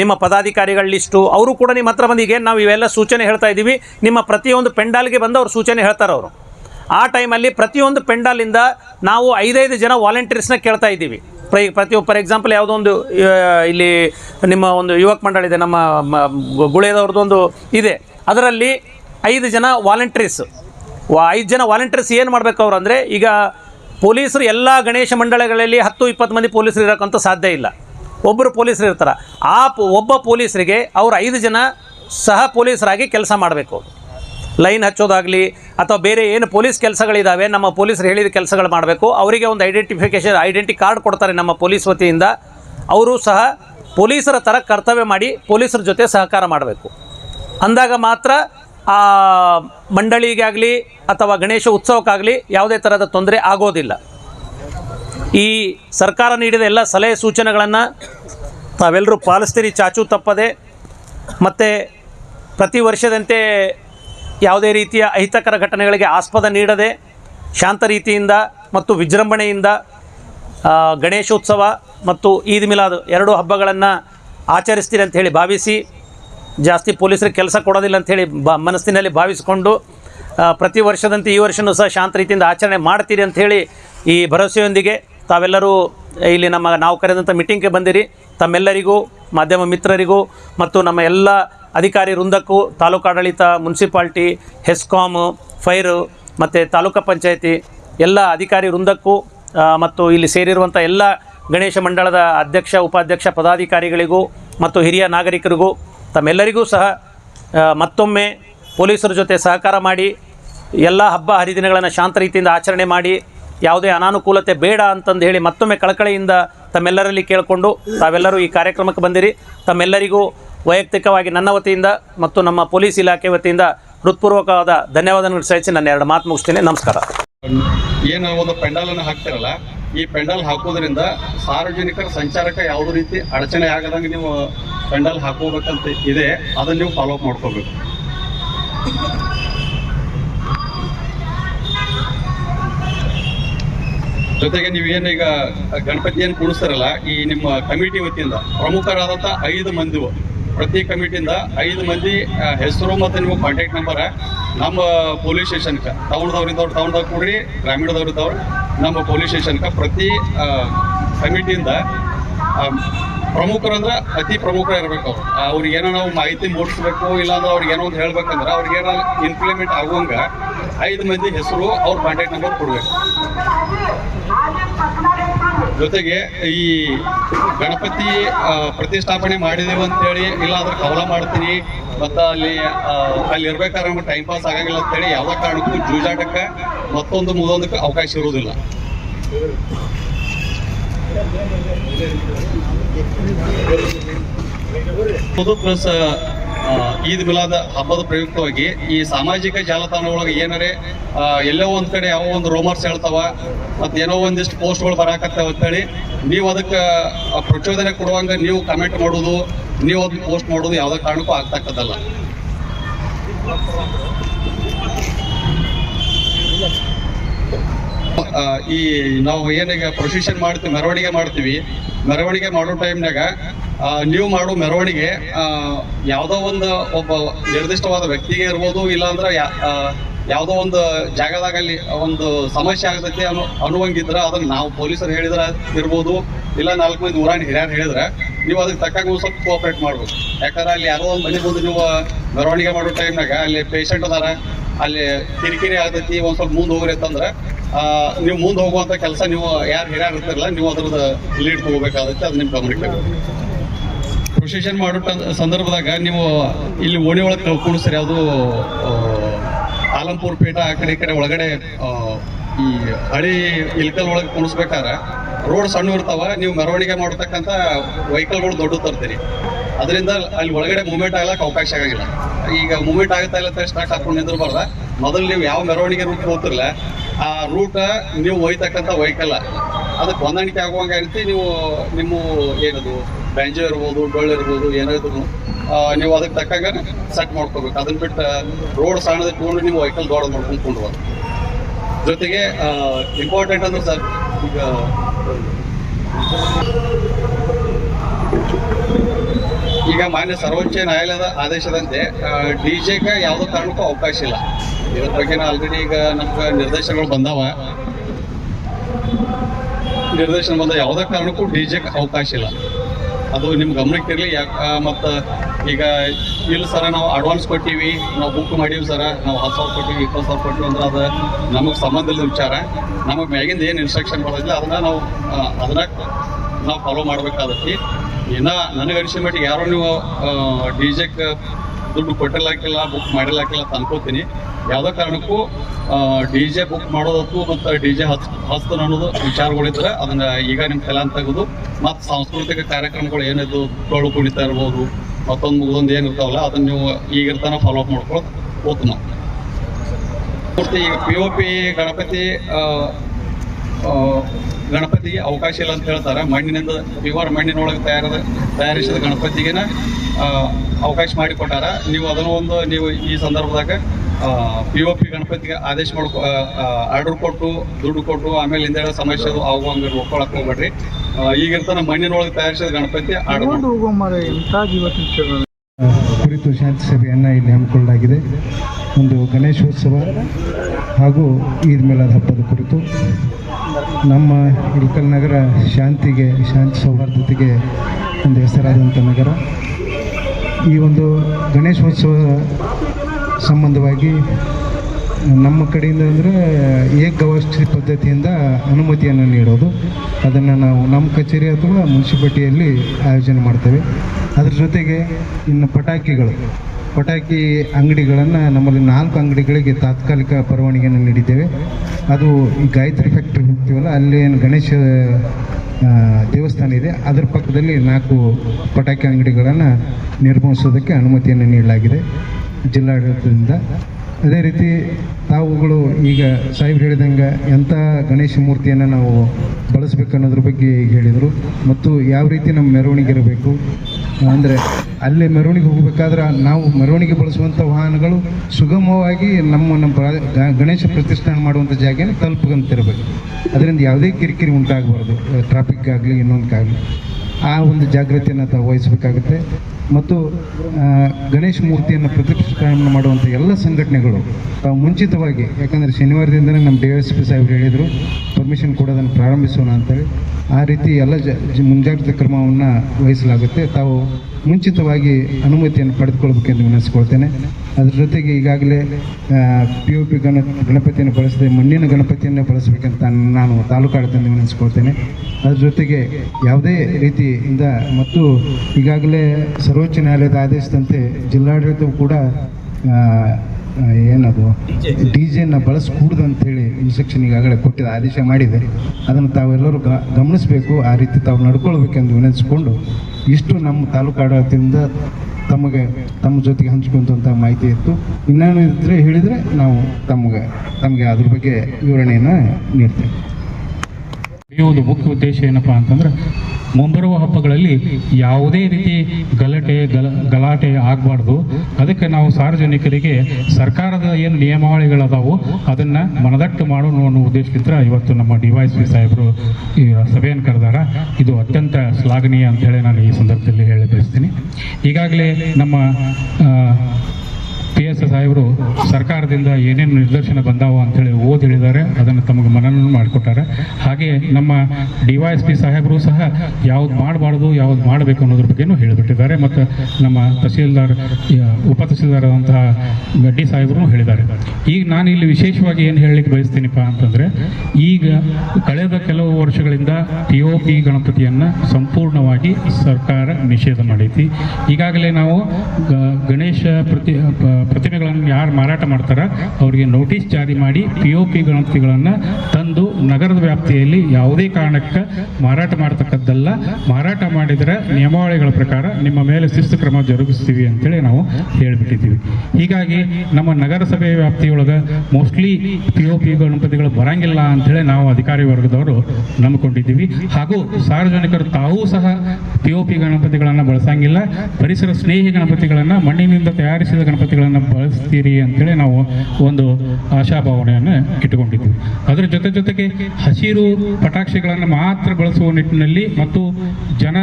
ನಿಮ್ಮ ಪದಾಧಿಕಾರಿಗಳ ಲಿಸ್ಟು, ಅವರು ಕೂಡ ನಿಮ್ಮ ಹತ್ರ ಬಂದು ಈಗ ನಾವು ಇವೆಲ್ಲ ಸೂಚನೆ ಹೇಳ್ತಾ ಇದ್ದೀವಿ. ನಿಮ್ಮ ಪ್ರತಿಯೊಂದು ಪೆಂಡಾಲ್ಗೆ ಬಂದು ಅವ್ರು ಸೂಚನೆ ಹೇಳ್ತಾರೆ ಅವರು ಆ ಟೈಮಲ್ಲಿ ಪ್ರತಿಯೊಂದು ಪೆಂಡಾಲಿಂದ ನಾವು ಐದೈದು ಜನ ವಾಲಂಟಿಯರ್ಸ್ನ ಕೇಳ್ತಾ ಇದ್ದೀವಿ. ಪ್ರೈ ಪ್ರತಿ ಫಾರ್ ಎಕ್ಸಾಂಪಲ್ ಯಾವುದೋ ಒಂದು ಇಲ್ಲಿ ನಿಮ್ಮ ಒಂದು ಯುವಕ ಮಂಡಳ ಇದೆ, ನಮ್ಮ, ಮ- ಗು- ಗುಳೇದವ್ರದ್ದು ಒಂದು ಇದೆ. ಅದರಲ್ಲಿ ಐದು ಜನ ವಾಲಂಟಿಯರ್ಸ್ ವಾ, ಐದು ಜನ ವಾಲಂಟಿಯರ್ಸ್ ಏನು ಮಾಡಬೇಕು ಅವ್ರು ಅಂದರೆ, ಈಗ ಪೊಲೀಸರು ಎಲ್ಲ ಗಣೇಶ ಮಂಡಳಗಳಲ್ಲಿ ಹತ್ತು, ಇಪ್ಪತ್ತು ಮಂದಿ ಪೊಲೀಸರು ಇರೋಕ್ಕಂಥ ಸಾಧ್ಯ ಇಲ್ಲ. ಒಬ್ಬರು ಪೊಲೀಸರು ಇರ್ತಾರೆ. ಆ ಒಬ್ಬ ಪೊಲೀಸರಿಗೆ ಅವ್ರು ಐದು ಜನ ಸಹ ಪೊಲೀಸರಾಗಿ ಕೆಲಸ ಮಾಡಬೇಕು ಲೈನ್ ಹಚ್ಚೋದಾಗಲಿ ಅಥವಾ ಬೇರೆ ಏನು ಪೊಲೀಸ್ ಕೆಲಸಗಳಿದ್ದಾವೆ ನಮ್ಮ ಪೊಲೀಸರು ಹೇಳಿದ ಕೆಲಸಗಳು ಮಾಡಬೇಕು, ಅವರಿಗೆ ಒಂದು ಐಡೆಂಟಿಫಿಕೇಷನ್ ಐಡೆಂಟಿ ಕಾರ್ಡ್ ಕೊಡ್ತಾರೆ ನಮ್ಮ ಪೊಲೀಸ್ ವತಿಯಿಂದ. ಅವರು ಸಹ ಪೊಲೀಸರ ಥರ ಕರ್ತವ್ಯ ಮಾಡಿ ಪೊಲೀಸರ ಜೊತೆ ಸಹಕಾರ ಮಾಡಬೇಕು. ಅಂದಾಗ ಮಾತ್ರ ಆ ಮಂಡಳಿಗಾಗಲಿ ಅಥವಾ ಗಣೇಶ ಉತ್ಸವಕ್ಕಾಗಲಿ ಯಾವುದೇ ಥರದ ತೊಂದರೆ ಆಗೋದಿಲ್ಲ. ಈ ಸರ್ಕಾರ ನೀಡಿದ ಎಲ್ಲ ಸಲಹೆ ಸೂಚನೆಗಳನ್ನು ತಾವೆಲ್ಲರೂ ಪಾಲಿಸ್ತೀರಿ, ಚಾಚು ತಪ್ಪದೆ. ಮತ್ತು ಪ್ರತಿ ವರ್ಷದಂತೆ ಯಾವುದೇ ರೀತಿಯ ಅಹಿತಕರ ಘಟನೆಗಳಿಗೆ ಆಸ್ಪದ ನೀಡದೆ ಶಾಂತ ರೀತಿಯಿಂದ ಮತ್ತು ವಿಜೃಂಭಣೆಯಿಂದ ಗಣೇಶೋತ್ಸವ ಮತ್ತು ಈದ್ ಮಿಲಾದ್ ಎರಡು ಹಬ್ಬಗಳನ್ನು ಆಚರಿಸ್ತೀರಿ ಅಂತ ಹೇಳಿ ಭಾವಿಸಿ, ಜಾಸ್ತಿ ಪೊಲೀಸರಿಗೆ ಕೆಲಸ ಕೊಡೋದಿಲ್ಲ ಅಂಥೇಳಿ ಬ, ಮನಸ್ಸಿನಲ್ಲಿ ಭಾವಿಸಿಕೊಂಡು ಪ್ರತಿ ವರ್ಷದಂತೆ ಈ ವರ್ಷವೂ ಸಹ ಶಾಂತ ರೀತಿಯಿಂದ ಆಚರಣೆ ಮಾಡ್ತೀರಿ ಅಂಥೇಳಿ ಈ ಭರವಸೆಯೊಂದಿಗೆ ತಾವೆಲ್ಲರೂ ಇಲ್ಲಿ ನಮ್ಮ ನಾವು ಕರೆದಂಥ ಮೀಟಿಂಗ್ಗೆ ಬಂದಿರಿ. ತಮ್ಮೆಲ್ಲರಿಗೂ, ಮಾಧ್ಯಮ ಮಿತ್ರರಿಗೂ ಮತ್ತು ನಮ್ಮ ಎಲ್ಲ ಅಧಿಕಾರಿ ವೃಂದಕ್ಕೂ ತಾಲೂಕಾಡಳಿತ ಮುನ್ಸಿಪಾಲ್ಟಿ ಹೆಸ್ಕಾಮ್ ಫೈರು ಮತ್ತು ತಾಲೂಕು ಪಂಚಾಯಿತಿ ಎಲ್ಲ ಅಧಿಕಾರಿ ವೃಂದಕ್ಕೂ ಮತ್ತು ಇಲ್ಲಿ ಸೇರಿರುವಂಥ ಎಲ್ಲ ಗಣೇಶ ಮಂಡಳದ ಅಧ್ಯಕ್ಷ, ಉಪಾಧ್ಯಕ್ಷ ಪದಾಧಿಕಾರಿಗಳಿಗೂ ಮತ್ತು ಹಿರಿಯ ನಾಗರಿಕರಿಗೂ ತಮ್ಮೆಲ್ಲರಿಗೂ ಸಹ ಮತ್ತೊಮ್ಮೆ ಪೊಲೀಸರ ಜೊತೆ ಸಹಕಾರ ಮಾಡಿ, ಎಲ್ಲ ಹಬ್ಬ ಹರಿದಿನಗಳನ್ನು ಶಾಂತ ರೀತಿಯಿಂದ ಆಚರಣೆ ಮಾಡಿ, ಯಾವುದೇ ಅನಾನುಕೂಲತೆ ಬೇಡ ಅಂತಂದು ಹೇಳಿ ಮತ್ತೊಮ್ಮೆ ಕಳಕಳಿಯಿಂದ ತಮ್ಮೆಲ್ಲರಲ್ಲಿ ಕೇಳಿಕೊಂಡು ತಾವೆಲ್ಲರೂ ಈ ಕಾರ್ಯಕ್ರಮಕ್ಕೆ ಬಂದಿರಿ. ತಮ್ಮೆಲ್ಲರಿಗೂ ವೈಯಕ್ತಿಕವಾಗಿ ನನ್ನ ವತಿಯಿಂದ ಮತ್ತು ನಮ್ಮ ಪೊಲೀಸ್ ಇಲಾಖೆ ವತಿಯಿಂದ ಹೃತ್ಪೂರ್ವಕವಾದ ಧನ್ಯವಾದಗಳು ಸಹಿಸಿ ನನ್ನ ಎರಡು ಮಾತು ಮುಗಿಸ್ತೀನಿ. ನಮಸ್ಕಾರ. ಏನು ಒಂದು ಪೆಂಡಲ್ ಅನ್ನು ಹಾಕ್ತಿರಲ್ಲ, ಈ ಪೆಂಡಲ್ ಹಾಕೋದ್ರಿಂದ ಸಾರ್ವಜನಿಕರ ಸಂಚಾರಕ್ಕೆ ಯಾವುದೇ ರೀತಿ ಅಡಚಣೆ ಆಗದಂಗೆ ನೀವು ಪೆಂಡಲ್ ಹಾಕೋಬೇಕಂತ ಇದೆ, ಅದನ್ನ ನೀವು ಫಾಲೋ ಅಪ್ ಮಾಡ್ಕೋಬೇಕು. ಜೊತೆಗೆ ನೀವು ಏನು ಈಗ ಗಣಪತಿಯನ್ನು ಕೂಡಿಸ್ತಾರಲ್ಲ, ಈ ನಿಮ್ಮ ಕಮಿಟಿ ವತಿಯಿಂದ ಪ್ರಮುಖರಾದಂಥ ಐದು ಮಂದಿ ಪ್ರತಿ ಕಮಿಟಿಯಿಂದ ಐದು ಮಂದಿ ಹೆಸರು ಮತ್ತು ನಿಮ್ಮ ಕಾಂಟ್ಯಾಕ್ಟ್ ನಂಬರ ನಮ್ಮ ಪೊಲೀಸ್ ಸ್ಟೇಷನ್ಗೆ ಟೌನ್ದವ್ರು ಇದ್ದವ್ರು ಟೌನ್ದಾಗ ಕೂಡ್ರಿ, ಗ್ರಾಮೀಣದವ್ರು ಇದ್ದವ್ರು ನಮ್ಮ ಪೊಲೀಸ್ ಸ್ಟೇಷನ್ಗೆ ಪ್ರತಿ ಕಮಿಟಿಯಿಂದ ಪ್ರಮುಖರಂದ್ರೆ ಅತಿ ಪ್ರಮುಖರ ಇರಬೇಕು ಅವ್ರು. ಅವ್ರಿಗೆ ಏನೋ ನಾವು ಮಾಹಿತಿ ಮೂಡಿಸ್ಬೇಕು, ಇಲ್ಲಾಂದ್ರೆ ಅವ್ರಿಗೆ ಏನೋ ಒಂದು ಹೇಳ್ಬೇಕಂದ್ರೆ ಅವ್ರಿಗೆ ಏನೋ ಇಂಪ್ಲಿಮೆಂಟ್ ಆಗುವಂಗ ಐದು ಮಂದಿ ಹೆಸರು ಅವ್ರ ಕಾಂಟ್ಯಾಕ್ಟ್ ನಂಬರ್ ಕೊಡ್ಬೇಕು. ಜೊತೆಗೆ ಈ ಗಣಪತಿ ಪ್ರತಿಷ್ಠಾಪನೆ ಮಾಡಿದೆವು ಅಂತೇಳಿ, ಇಲ್ಲ ಅದ್ರ ಕವಲ ಮಾಡ್ತೀನಿ, ಮತ್ತು ಅಲ್ಲಿ ಅಲ್ಲಿ ಇರ್ಬೇಕಾದ್ರೆ ನಮ್ಗೆ ಟೈಮ್ ಪಾಸ್ ಆಗಂಗಿಲ್ಲ ಅಂತೇಳಿ ಯಾವ ಕಾರಣಕ್ಕೂ ಜೂಜಾಟಕ್ಕೆ ಮತ್ತೊಂದು ಮೂದೊಂದಕ್ಕೆ ಅವಕಾಶ ಇರುವುದಿಲ್ಲ. ಪ್ಲಸ್ ಈದ್ ಮಿಲಾದ್ ಹಬ್ಬದ ಪ್ರಯುಕ್ತವಾಗಿ ಈ ಸಾಮಾಜಿಕ ಜಾಲತಾಣದೊಳಗೆ ಏನಾರೆ ಆ, ಎಲ್ಲೋ ಒಂದ್ ಕಡೆ ಯಾವ ಒಂದು ರೋಮರ್ಸ್ ಹೇಳ್ತಾವ ಮತ್ತೆ ಏನೋ ಒಂದಿಷ್ಟು ಪೋಸ್ಟ್ಗಳು ಬರಾಕತ್ತಾವ ಅಂತೇಳಿ ನೀವು ಅದಕ್ಕೆ ಪ್ರಚೋದನೆ ಕೊಡುವಂಗ ನೀವು ಕಮೆಂಟ್ ಮಾಡೋದು ನೀವು ಅದನ್ನ ಪೋಸ್ಟ್ ಮಾಡೋದು ಯಾವುದೇ ಕಾರಣಕ್ಕೂ ಆಗ್ತಕ್ಕದ್ದಲ್ಲ. ಈ ನಾವು ಏನೀಗ ಪ್ರೊಸಿಷನ್ ಮಾಡ್ತೀವಿ, ಮೆರವಣಿಗೆ ಮಾಡ್ತೀವಿ, ಮೆರವಣಿಗೆ ಮಾಡೋ ಟೈಮ್ನಾಗ ನೀವು ಮಾಡೋ ಮೆರವಣಿಗೆ ಯಾವುದೋ ಒಂದು ಒಬ್ಬ ನಿರ್ದಿಷ್ಟವಾದ ವ್ಯಕ್ತಿಗೆ ಇರ್ಬೋದು, ಇಲ್ಲಾಂದ್ರೆ ಯಾವುದೋ ಒಂದು ಜಾಗದಾಗ ಅಲ್ಲಿ ಒಂದು ಸಮಸ್ಯೆ ಆಗತೈತಿ ಅನ್ನೋ, ಅನ್ನುವಂಗಿದ್ರೆ ಅದನ್ನ ನಾವು ಪೊಲೀಸರು ಹೇಳಿದ್ರೆ ಇರ್ಬೋದು, ಇಲ್ಲ ನಾಲ್ಕು ಮಂದಿ ಊರಾಣಿ ಹಿರಿಯರು ಹೇಳಿದ್ರೆ, ನೀವು ಅದಕ್ಕೆ ತಕ್ಕಾಗ ಸ್ವಲ್ಪ ಕೋಆಪರೇಟ್ ಮಾಡ್ಬೋದು. ಯಾಕಂದ್ರೆ ಅಲ್ಲಿ ಯಾರೋ ಒಂದು ಮನೆ ಬಂದು ನೀವು ಮೆರವಣಿಗೆ ಮಾಡೋ ಟೈಮ್ನಾಗ ಅಲ್ಲಿ ಪೇಷಂಟ್ ಅದಾರ ಅಲ್ಲಿ ಕಿರಿಕಿರಿ ಆಗ್ತೈತಿ ಒಂದ್ ಸ್ವಲ್ಪ ಮುಂದೆ ಹೋಗ್ರಿ ಅಂತಂದ್ರೆ ನೀವು ಮುಂದೆ ಹೋಗುವಂತ ಕೆಲಸ ನೀವು ಯಾರು ಹಿರಿಯಾಗಿರ್ತಿರಲ್ಲ ನೀವು ಅದ್ರದ್ದು ಲೀಡ್ ತಗೋಬೇಕಾಗುತ್ತೆ, ಅದು ನಿಮ್ ಗಮನಕ್ಕೆ ಪ್ರೊಸೆಷನ್ ಮಾಡೋ ಸಂದರ್ಭದಾಗ ನೀವು ಇಲ್ಲಿ ಓಣಿ ಒಳಗೆ ಕೂಡಿಸ್ರಿ ಅದು ಆಲಂಪುರ್ ಪೇಟ ಆ ಕಡೆ ಈ ಕಡೆ ಒಳಗಡೆ ಈ ಹಳಿ ಇಲ್ಕಲ್ ಒಳಗೆ ಕುಣಿಸ್ಬೇಕಾದ್ರೆ, ರೋಡ್ ಸಣ್ಣ ಇರ್ತಾವ, ನೀವು ಮೆರವಣಿಗೆ ಮಾಡತಕ್ಕಂಥ ವೆಹಿಕಲ್ಗಳು ದೊಡ್ಡ ತರ್ತೀರಿ. ಅದರಿಂದ ಅಲ್ಲಿ ಒಳಗಡೆ ಮೂವ್ಮೆಂಟ್ ಆಗ್ಲಕ್ಕೆ ಅವಕಾಶ ಆಗಿಲ್ಲ ಈಗ ಮೂವ್ಮೆಂಟ್ ಆಗುತ್ತಾ ಇಲ್ಲ ತಕ್ಷಣ ಕರ್ಕೊಂಡು ನಿಂದ್ರಬಾರ್ದ. ಮೊದಲು ನೀವು ಯಾವ ಮೆರವಣಿಗೆ ರೂಟ್ ಹೋಗ್ತಿರಲ್ಲ ಆ ರೂಟ್ ನೀವು ಒಯ್ತಕ್ಕಂಥ ವೆಹಿಕಲ್ ಅದಕ್ಕೆ ಹೊಂದಾಣಿಕೆ ಆಗುವಂಗೆ ರೀತಿ ನೀವು ನಿಮ್ಮ ಏನದು ಬ್ಯಾಂಜೋ ಇರ್ಬೋದು, ಡೊಳ್ಳು ಇರ್ಬೋದು, ಏನೋ ಇದ್ರು ನೀವು ಅದಕ್ಕೆ ತಕ್ಕಂಗೆ ಸೆಟ್ ಮಾಡ್ಕೋಬೇಕು. ಅದನ್ನ ಬಿಟ್ಟು ರೋಡ್ ಸಣ್ಣದ ಕೂಡ ನೀವು ವೆಹಿಕಲ್ ದೊಡ್ಡ ಮಾಡ್ಕೊಂಡು ಕೊಂಡ್ಬೋದು ಜೊತೆಗೆ ಇಂಪಾರ್ಟೆಂಟ್ ಅಂದ್ರೆ ಸರ್, ಈಗ ಈಗ ಮಾನ್ಯ ಸರ್ವೋಚ್ಚ ನ್ಯಾಯಾಲಯದ ಆದೇಶದಂತೆ ಡಿ ಜೆಗೆ ಯಾವುದೇ ಕಾರಣಕ್ಕೂ ಅವಕಾಶ ಇಲ್ಲ. ಇದ್ರ ಬಗ್ಗೆ ಆಲ್ರೆಡಿ ಈಗ ನಮ್ಗೆ ನಿರ್ದೇಶನಗಳು ಬಂದಾವ. ನಿರ್ದೇಶನ ಬಂದ ಯಾವುದೇ ಕಾರಣಕ್ಕೂ ಡಿ ಜೆಗೆ ಅವಕಾಶ ಇಲ್ಲ. ಅದು ನಿಮ್ಮ ಗಮನಕ್ಕೆ ಇರಲಿ. ಯಾಕೆ ಮತ್ತು ಈಗ ಇಲ್ಲ ಸರ ನಾವು ಅಡ್ವಾನ್ಸ್ ಕೊಟ್ಟೀವಿ, ನಾವು ಬುಕ್ ಮಾಡೀವಿ ಸರ, ನಾವು ಹತ್ತು ಸಾವಿರ ಕೊಟ್ಟಿವಿ, ಇಪ್ಪತ್ತು ಸಾವಿರ ಕೊಟ್ಟಿವಿ ಅಂದ್ರೆ ಅದು ನಮಗೆ ಸಂಬಂಧ ವಿಚಾರ. ನಮಗೆ ಮ್ಯಾಗಿಂದ ಏನು ಇನ್ಸ್ಟ್ರಕ್ಷನ್ ಬರೋದಿಲ್ಲ ಅದನ್ನ ನಾವು ಅದನ್ನ ನಾವು ಫಾಲೋ ಮಾಡ್ಬೇಕಾದತಿ. ಇನ್ನ ನನಗೆ ಅನಿಸಿದ ಮಟ್ಟಿಗೆ ಯಾರೋ ನೀವು ಡಿ ಜೆಕ್ ದುಡ್ಡು ಕೊಟ್ಟಿರ್ಲಾಕಿಲ್ಲ ಬುಕ್ ಮಾಡಿರ್ಲಾಕಿಲ್ಲ ಅಂತ ಅನ್ಕೋತೀನಿ. ಯಾವುದೇ ಕಾರಣಕ್ಕೂ ಡಿ ಜೆ ಬುಕ್ ಮಾಡೋದತ್ತು ಮತ್ತು ಡಿ ಜೆ ಹಚ್ ಅನ್ನೋದು ಅನ್ನೋದು ವಿಚಾರಗಳಿದ್ರೆ ಅದನ್ನ ಈಗ ನಿಮ್ಮ ಅಂತ ತೆಗೆದು ಮತ್ತು ಸಾಂಸ್ಕೃತಿಕ ಕಾರ್ಯಕ್ರಮಗಳು ಏನಿದ್ದು ಕೊಳ್ಳು ಕುಣಿತ ಇರ್ಬೋದು, ಮತ್ತೊಂದು ಮುಗಿದೊಂದು ಏನು ಇರ್ತಾವಲ್ಲ, ಅದನ್ನ ನೀವು ಈಗಿರ್ತಾನೆ ಫಾಲೋ ಅಪ್ ಮಾಡ್ಕೊಳ್ಳೋದು ಉತ್ತಮ ಈಗ ಪಿ ಒ ಪಿ ಗಣಪತಿ ಗಣಪತಿಗೆ ಅವಕಾಶ ಇಲ್ಲ ಅಂತ ಹೇಳ್ತಾರೆ. ಮಣ್ಣಿನಿಂದ ಪ್ಯೂರ್ ಮಣ್ಣಿನೊಳಗೆ ತಯಾರದ ತಯಾರಿಸಿದ ಗಣಪತಿಗೆನ ಅವಕಾಶ ಮಾಡಿಕೊಟ್ಟಾರ. ನೀವು ಅದನ್ನು ಒಂದು ನೀವು ಈ ಸಂದರ್ಭದಾಗ ಪಿ ಒ ಪಿ ಗಣಪತಿಗೆ ಆದೇಶ ಮಾಡ್ಕೊ ಆರ್ಡರ್ ಕೊಟ್ಟು ದುಡ್ಡು ಕೊಟ್ಟು ಆಮೇಲೆ ಹಿಂದೆ ಸಮಸ್ಯೆ ಅದು ಆಗುವಂಗೆ ನೋಡ್ಕೊಳಕ್ ಹೋಗ್ಬೇಡ್ರಿ. ಈಗಿರ್ತಾನೆ ಮಣ್ಣಿನೊಳಗೆ ತಯಾರಿಸಿದ ಗಣಪತಿ ಆರ್ಡರ್ ಕುರಿತು ಶಾಂತಿ ಸಭೆಯನ್ನು ಇಲ್ಲಿ ಹಮ್ಮಿಕೊಳ್ಳಲಾಗಿದೆ. ಒಂದು ಗಣೇಶೋತ್ಸವ ಹಾಗೂ ಈದ್ ಮಿಲಾದ್ ಹಬ್ಬದ ಕುರಿತು ನಮ್ಮ ಇಳಕಲ್ ನಗರ ಶಾಂತಿಗೆ, ಶಾಂತಿ ಸೌಹಾರ್ದತೆಗೆ ಒಂದು ಹೆಸರಾದಂಥ ನಗರ. ಈ ಒಂದು ಗಣೇಶೋತ್ಸವ ಸಂಬಂಧವಾಗಿ ನಮ್ಮ ಕಡೆಯಿಂದ ಅಂದರೆ ಏಕಗವಾಷ್ಠಿ ಪದ್ಧತಿಯಿಂದ ಅನುಮತಿಯನ್ನು ನೀಡೋದು. ಅದನ್ನು ನಾವು ನಮ್ಮ ಕಚೇರಿ ಅಥವಾ ಮುನ್ಸಿಪಾಲ್ಟಿಯಲ್ಲಿ ಆಯೋಜನೆ ಮಾಡ್ತೇವೆ. ಅದ್ರ ಜೊತೆಗೆ ಇನ್ನು ಪಟಾಕಿಗಳು. ಪಟಾಕಿ ಅಂಗಡಿಗಳನ್ನು ನಮ್ಮಲ್ಲಿ ನಾಲ್ಕು ಅಂಗಡಿಗಳಿಗೆ ತಾತ್ಕಾಲಿಕ ಪರವಾನಗಿಯನ್ನು ನೀಡಿದ್ದೇವೆ. ಅದು ಈ ಗಾಯತ್ರಿ ಫ್ಯಾಕ್ಟ್ರಿ ಹೋಗ್ತೀವಲ್ಲ, ಅಲ್ಲಿ ಏನು ಗಣೇಶ ದೇವಸ್ಥಾನ ಇದೆ. ಅದರ ಪಕ್ಕದಲ್ಲಿ ನಾಲ್ಕು ಪಟಾಕಿ ಅಂಗಡಿಗಳನ್ನು ನಿರ್ಮಿಸೋದಕ್ಕೆ ಅನುಮತಿಯನ್ನು ನೀಡಲಾಗಿದೆ ಜಿಲ್ಲಾಡಳಿತದಿಂದ. ಅದೇ ರೀತಿ ತಾವುಗಳು ಈಗ ಸಾಹೇಬ್ರು ಹೇಳಿದಂಗೆ ಎಂಥ ಗಣೇಶ ಮೂರ್ತಿಯನ್ನು ನಾವು ಬಳಸಬೇಕು ಅನ್ನೋದ್ರ ಬಗ್ಗೆ ಈಗ ಹೇಳಿದರು. ಮತ್ತು ಯಾವ ರೀತಿ ನಮ್ಮ ಮೆರವಣಿಗೆ ಇರಬೇಕು ಅಂದರೆ ಅಲ್ಲಿ ಮೆರವಣಿಗೆ ಹೋಗಬೇಕಾದ್ರೆ ನಾವು ಮೆರವಣಿಗೆ ಬಳಸುವಂಥ ವಾಹನಗಳು ಸುಗಮವಾಗಿ ನಮ್ಮ ನಮ್ಮ ಗಣೇಶ ಪ್ರತಿಷ್ಠಾನ ಮಾಡುವಂಥ ಜಾಗನ ತಲುಪಂತಿರಬೇಕು ಅದರಿಂದ ಯಾವುದೇ ಕಿರಿಕಿರಿ ಉಂಟಾಗಬಾರ್ದು. ಟ್ರಾಫಿಕ್ ಆಗಲಿ ಇನ್ನೊಂದಕ್ಕಾಗಲಿ ಆ ಒಂದು ಜಾಗ್ರತೆಯನ್ನು ತಾವು ವಹಿಸಬೇಕಾಗುತ್ತೆ. ಮತ್ತು ಗಣೇಶ ಮೂರ್ತಿಯನ್ನು ಪ್ರತಿಷ್ಠಾಪನೆ ಮಾಡುವಂಥ ಎಲ್ಲ ಸಂಘಟನೆಗಳು ತಾವು ಮುಂಚಿತವಾಗಿ, ಯಾಕಂದರೆ ಶನಿವಾರದಿಂದಲೇ ನಮ್ಮ ಡಿ ಎಸ್ ಪಿ ಸಾಹೇಬ್ರು ಹೇಳಿದರು ಪರ್ಮಿಷನ್ ಕೊಡೋದನ್ನು ಪ್ರಾರಂಭಿಸೋಣ ಅಂತೇಳಿ. ಆ ರೀತಿ ಎಲ್ಲ ಜ, ಮುಂಜಾಗ್ರತಾ ಕ್ರಮವನ್ನು ವಹಿಸಲಾಗುತ್ತೆ. ತಾವು ಮುಂಚಿತವಾಗಿ ಅನುಮತಿಯನ್ನು ಪಡೆದುಕೊಳ್ಬೇಕೆಂದು ವಿನಂತಿಸ್ಕೊಳ್ತೇನೆ. ಅದ್ರ ಜೊತೆಗೆ ಈಗಾಗಲೇ ಪಿ ಯು ಪಿ ಗಣ, ಗಣಪತಿಯನ್ನು ಬಳಸದೆ ಮಣ್ಣಿನ ಗಣಪತಿಯನ್ನು ಬಳಸಬೇಕಂತ ನಾನು ತಾಲೂಕಾಡಳಿತದಿಂದ ವಿನಿಸ್ಕೊಳ್ತೇನೆ ಅದ್ರ ಜೊತೆಗೆ ಯಾವುದೇ ರೀತಿಯಿಂದ ಮತ್ತು ಈಗಾಗಲೇ ಸರ್ವೋಚ್ಚ ನ್ಯಾಯಾಲಯದ ಆದೇಶದಂತೆ ಜಿಲ್ಲಾಡಳಿತವು ಕೂಡ ಏನದು, ಡಿ ಜೆನ ಬಳಸಕೂಡ್ದು ಅಂತೇಳಿ ಇನ್ಸ್ಟ್ರಕ್ಷನ್ ಈಗಾಗಲೇ ಕೊಟ್ಟಿದ್ದ ಆದೇಶ ಮಾಡಿದೆ. ಅದನ್ನು ತಾವೆಲ್ಲರೂ ಗಮನಿಸಬೇಕು, ಆ ರೀತಿ ತಾವು ನಡ್ಕೊಳ್ಬೇಕೆಂದು ವಿನಂತಿಸಿಕೊಂಡು ಇಷ್ಟು ನಮ್ಮ ತಾಲೂಕು ಆಡಳಿತದಿಂದ ತಮಗೆ ತಮ್ಮ ಜೊತೆಗೆ ಹಂಚ್ಕೊಂತ ಮಾಹಿತಿ ಇತ್ತು. ಇನ್ನೇನು ಇದ್ದರೆ ಹೇಳಿದರೆ ನಾವು ತಮಗೆ ತಮಗೆ ಅದ್ರ ಬಗ್ಗೆ ವಿವರಣೆಯನ್ನು ನೀಡ್ತೇವೆ. ಈ ಒಂದು ಮುಖ್ಯ ಉದ್ದೇಶ ಏನಪ್ಪ ಅಂತಂದ್ರೆ ಮುಂಬರುವ ಹಬ್ಬಗಳಲ್ಲಿ ಯಾವುದೇ ರೀತಿ ಗಲಾಟೆ, ಗಲ, ಗಲಾಟೆ ಆಗಬಾರ್ದು. ಅದಕ್ಕೆ ನಾವು ಸಾರ್ವಜನಿಕರಿಗೆ ಸರ್ಕಾರದ ಏನು ನಿಯಮಾವಳಿಗಳದಾವು, ಅದನ್ನು ಮನದಟ್ಟು ಮಾಡೋಣ ಅನ್ನೋ ಉದ್ದೇಶದಿಂದ ಇವತ್ತು ನಮ್ಮ ಡಿ ವೈ ಪಿ ಸಾಹೇಬರು ಈ ಸಭೆಯನ್ನು ಕರೆದಾರ. ಇದು ಅತ್ಯಂತ ಶ್ಲಾಘನೀಯ ಅಂತ ಹೇಳಿ ನಾನು ಈ ಸಂದರ್ಭದಲ್ಲಿ ಹೇಳಿ ಬಯಸ್ತೀನಿ. ಈಗಾಗಲೇ ನಮ್ಮ ಪಿ ಎಸ್ ಸಾಹೇಬರು ಸರ್ಕಾರದಿಂದ ಏನೇನು ನಿರ್ದೇಶನ ಬಂದಾವ ಅಂತೇಳಿ ಓದಿ ಹೇಳಿದ್ದಾರೆ, ಅದನ್ನು ತಮಗೆ ಮನನ ಮಾಡಿಕೊಟ್ಟಾರೆ. ಹಾಗೆ ನಮ್ಮ ಡಿ ವೈ ಎಸ್ ಪಿ ಸಾಹೇಬರು ಸಹ ಯಾವ್ದು ಮಾಡಬಾರ್ದು, ಯಾವ್ದು ಮಾಡಬೇಕು ಅನ್ನೋದ್ರ ಬಗ್ಗೆನೂ ಹೇಳಿಬಿಟ್ಟಿದ್ದಾರೆ. ಮತ್ತು ನಮ್ಮ ತಹಸೀಲ್ದಾರ್ ಉಪ ತಹಸೀಲ್ದಾರ್ ಆದಂತಹ ಗಡ್ಡಿ ಸಾಹೇಬರು ಹೇಳಿದ್ದಾರೆ. ಈಗ ನಾನು ಇಲ್ಲಿ ವಿಶೇಷವಾಗಿ ಏನು ಹೇಳಲಿಕ್ಕೆ ಬಯಸ್ತೀನಿಪ್ಪ ಅಂತಂದರೆ, ಈಗ ಕಳೆದ ಕೆಲವು ವರ್ಷಗಳಿಂದ ಪಿ ಒ ಪಿ ಗಣಪತಿಯನ್ನು ಸಂಪೂರ್ಣವಾಗಿ ಸರ್ಕಾರ ನಿಷೇಧ ಮಾಡೈತಿ. ಈಗಾಗಲೇ ನಾವು ಗಣೇಶ ಪ್ರತಿ ಪ್ರತಿಮೆಗಳನ್ನು ಯಾರು ಮಾರಾಟ ಮಾಡ್ತಾರೋ ಅವರಿಗೆ ನೋಟಿಸ್ ಜಾರಿ ಮಾಡಿ ಪಿ ಒ ಪಿ ಗ್ರಂಥಿಗಳನ್ನು ತಂದು ಬಂದು ನಗರದ ವ್ಯಾಪ್ತಿಯಲ್ಲಿ ಯಾವುದೇ ಕಾರಣಕ್ಕೆ ಮಾರಾಟ ಮಾಡತಕ್ಕದ್ದಲ್ಲ, ಮಾರಾಟ ಮಾಡಿದರೆ ನಿಯಮಾವಳಿಗಳ ಪ್ರಕಾರ ನಿಮ್ಮ ಮೇಲೆ ಶಿಸ್ತು ಕ್ರಮ ಜರುಗಿಸ್ತೀವಿ ಅಂತೇಳಿ ನಾವು ಹೇಳಿಬಿಟ್ಟಿದ್ದೀವಿ. ಹೀಗಾಗಿ ನಮ್ಮ ನಗರಸಭೆ ವ್ಯಾಪ್ತಿಯೊಳಗೆ ಮೋಸ್ಟ್ಲಿ ಪಿ ಒ ಪಿ ಗಣಪತಿಗಳು ಬರಂಗಿಲ್ಲ ಅಂತೇಳಿ ನಾವು ಅಧಿಕಾರಿ ವರ್ಗದವರು ನಂಬಿಕೊಂಡಿದ್ದೀವಿ. ಹಾಗೂ ಸಾರ್ವಜನಿಕರು ತಾವೂ ಸಹ ಪಿ ಒ ಪಿ ಗಣಪತಿಗಳನ್ನು ಬಳಸಂಗಿಲ್ಲ. ಪರಿಸರ ಸ್ನೇಹಿ ಗಣಪತಿಗಳನ್ನು, ಮಣ್ಣಿನಿಂದ ತಯಾರಿಸಿದ ಗಣಪತಿಗಳನ್ನು ಬಳಸ್ತೀರಿ ಅಂತೇಳಿ ನಾವು ಒಂದು ಆಶಾಭಾವನೆಯನ್ನು ಇಟ್ಟುಕೊಂಡಿದ್ದೀವಿ. ಅದರ ಜೊತೆ ಜೊತೆಗೆ ಹಸಿರು ಪಟಾಕ್ಷಿಗಳನ್ನು ಮಾತ್ರ ಬಳಸುವ ನಿಟ್ಟಿನಲ್ಲಿ ಮತ್ತು ಜನ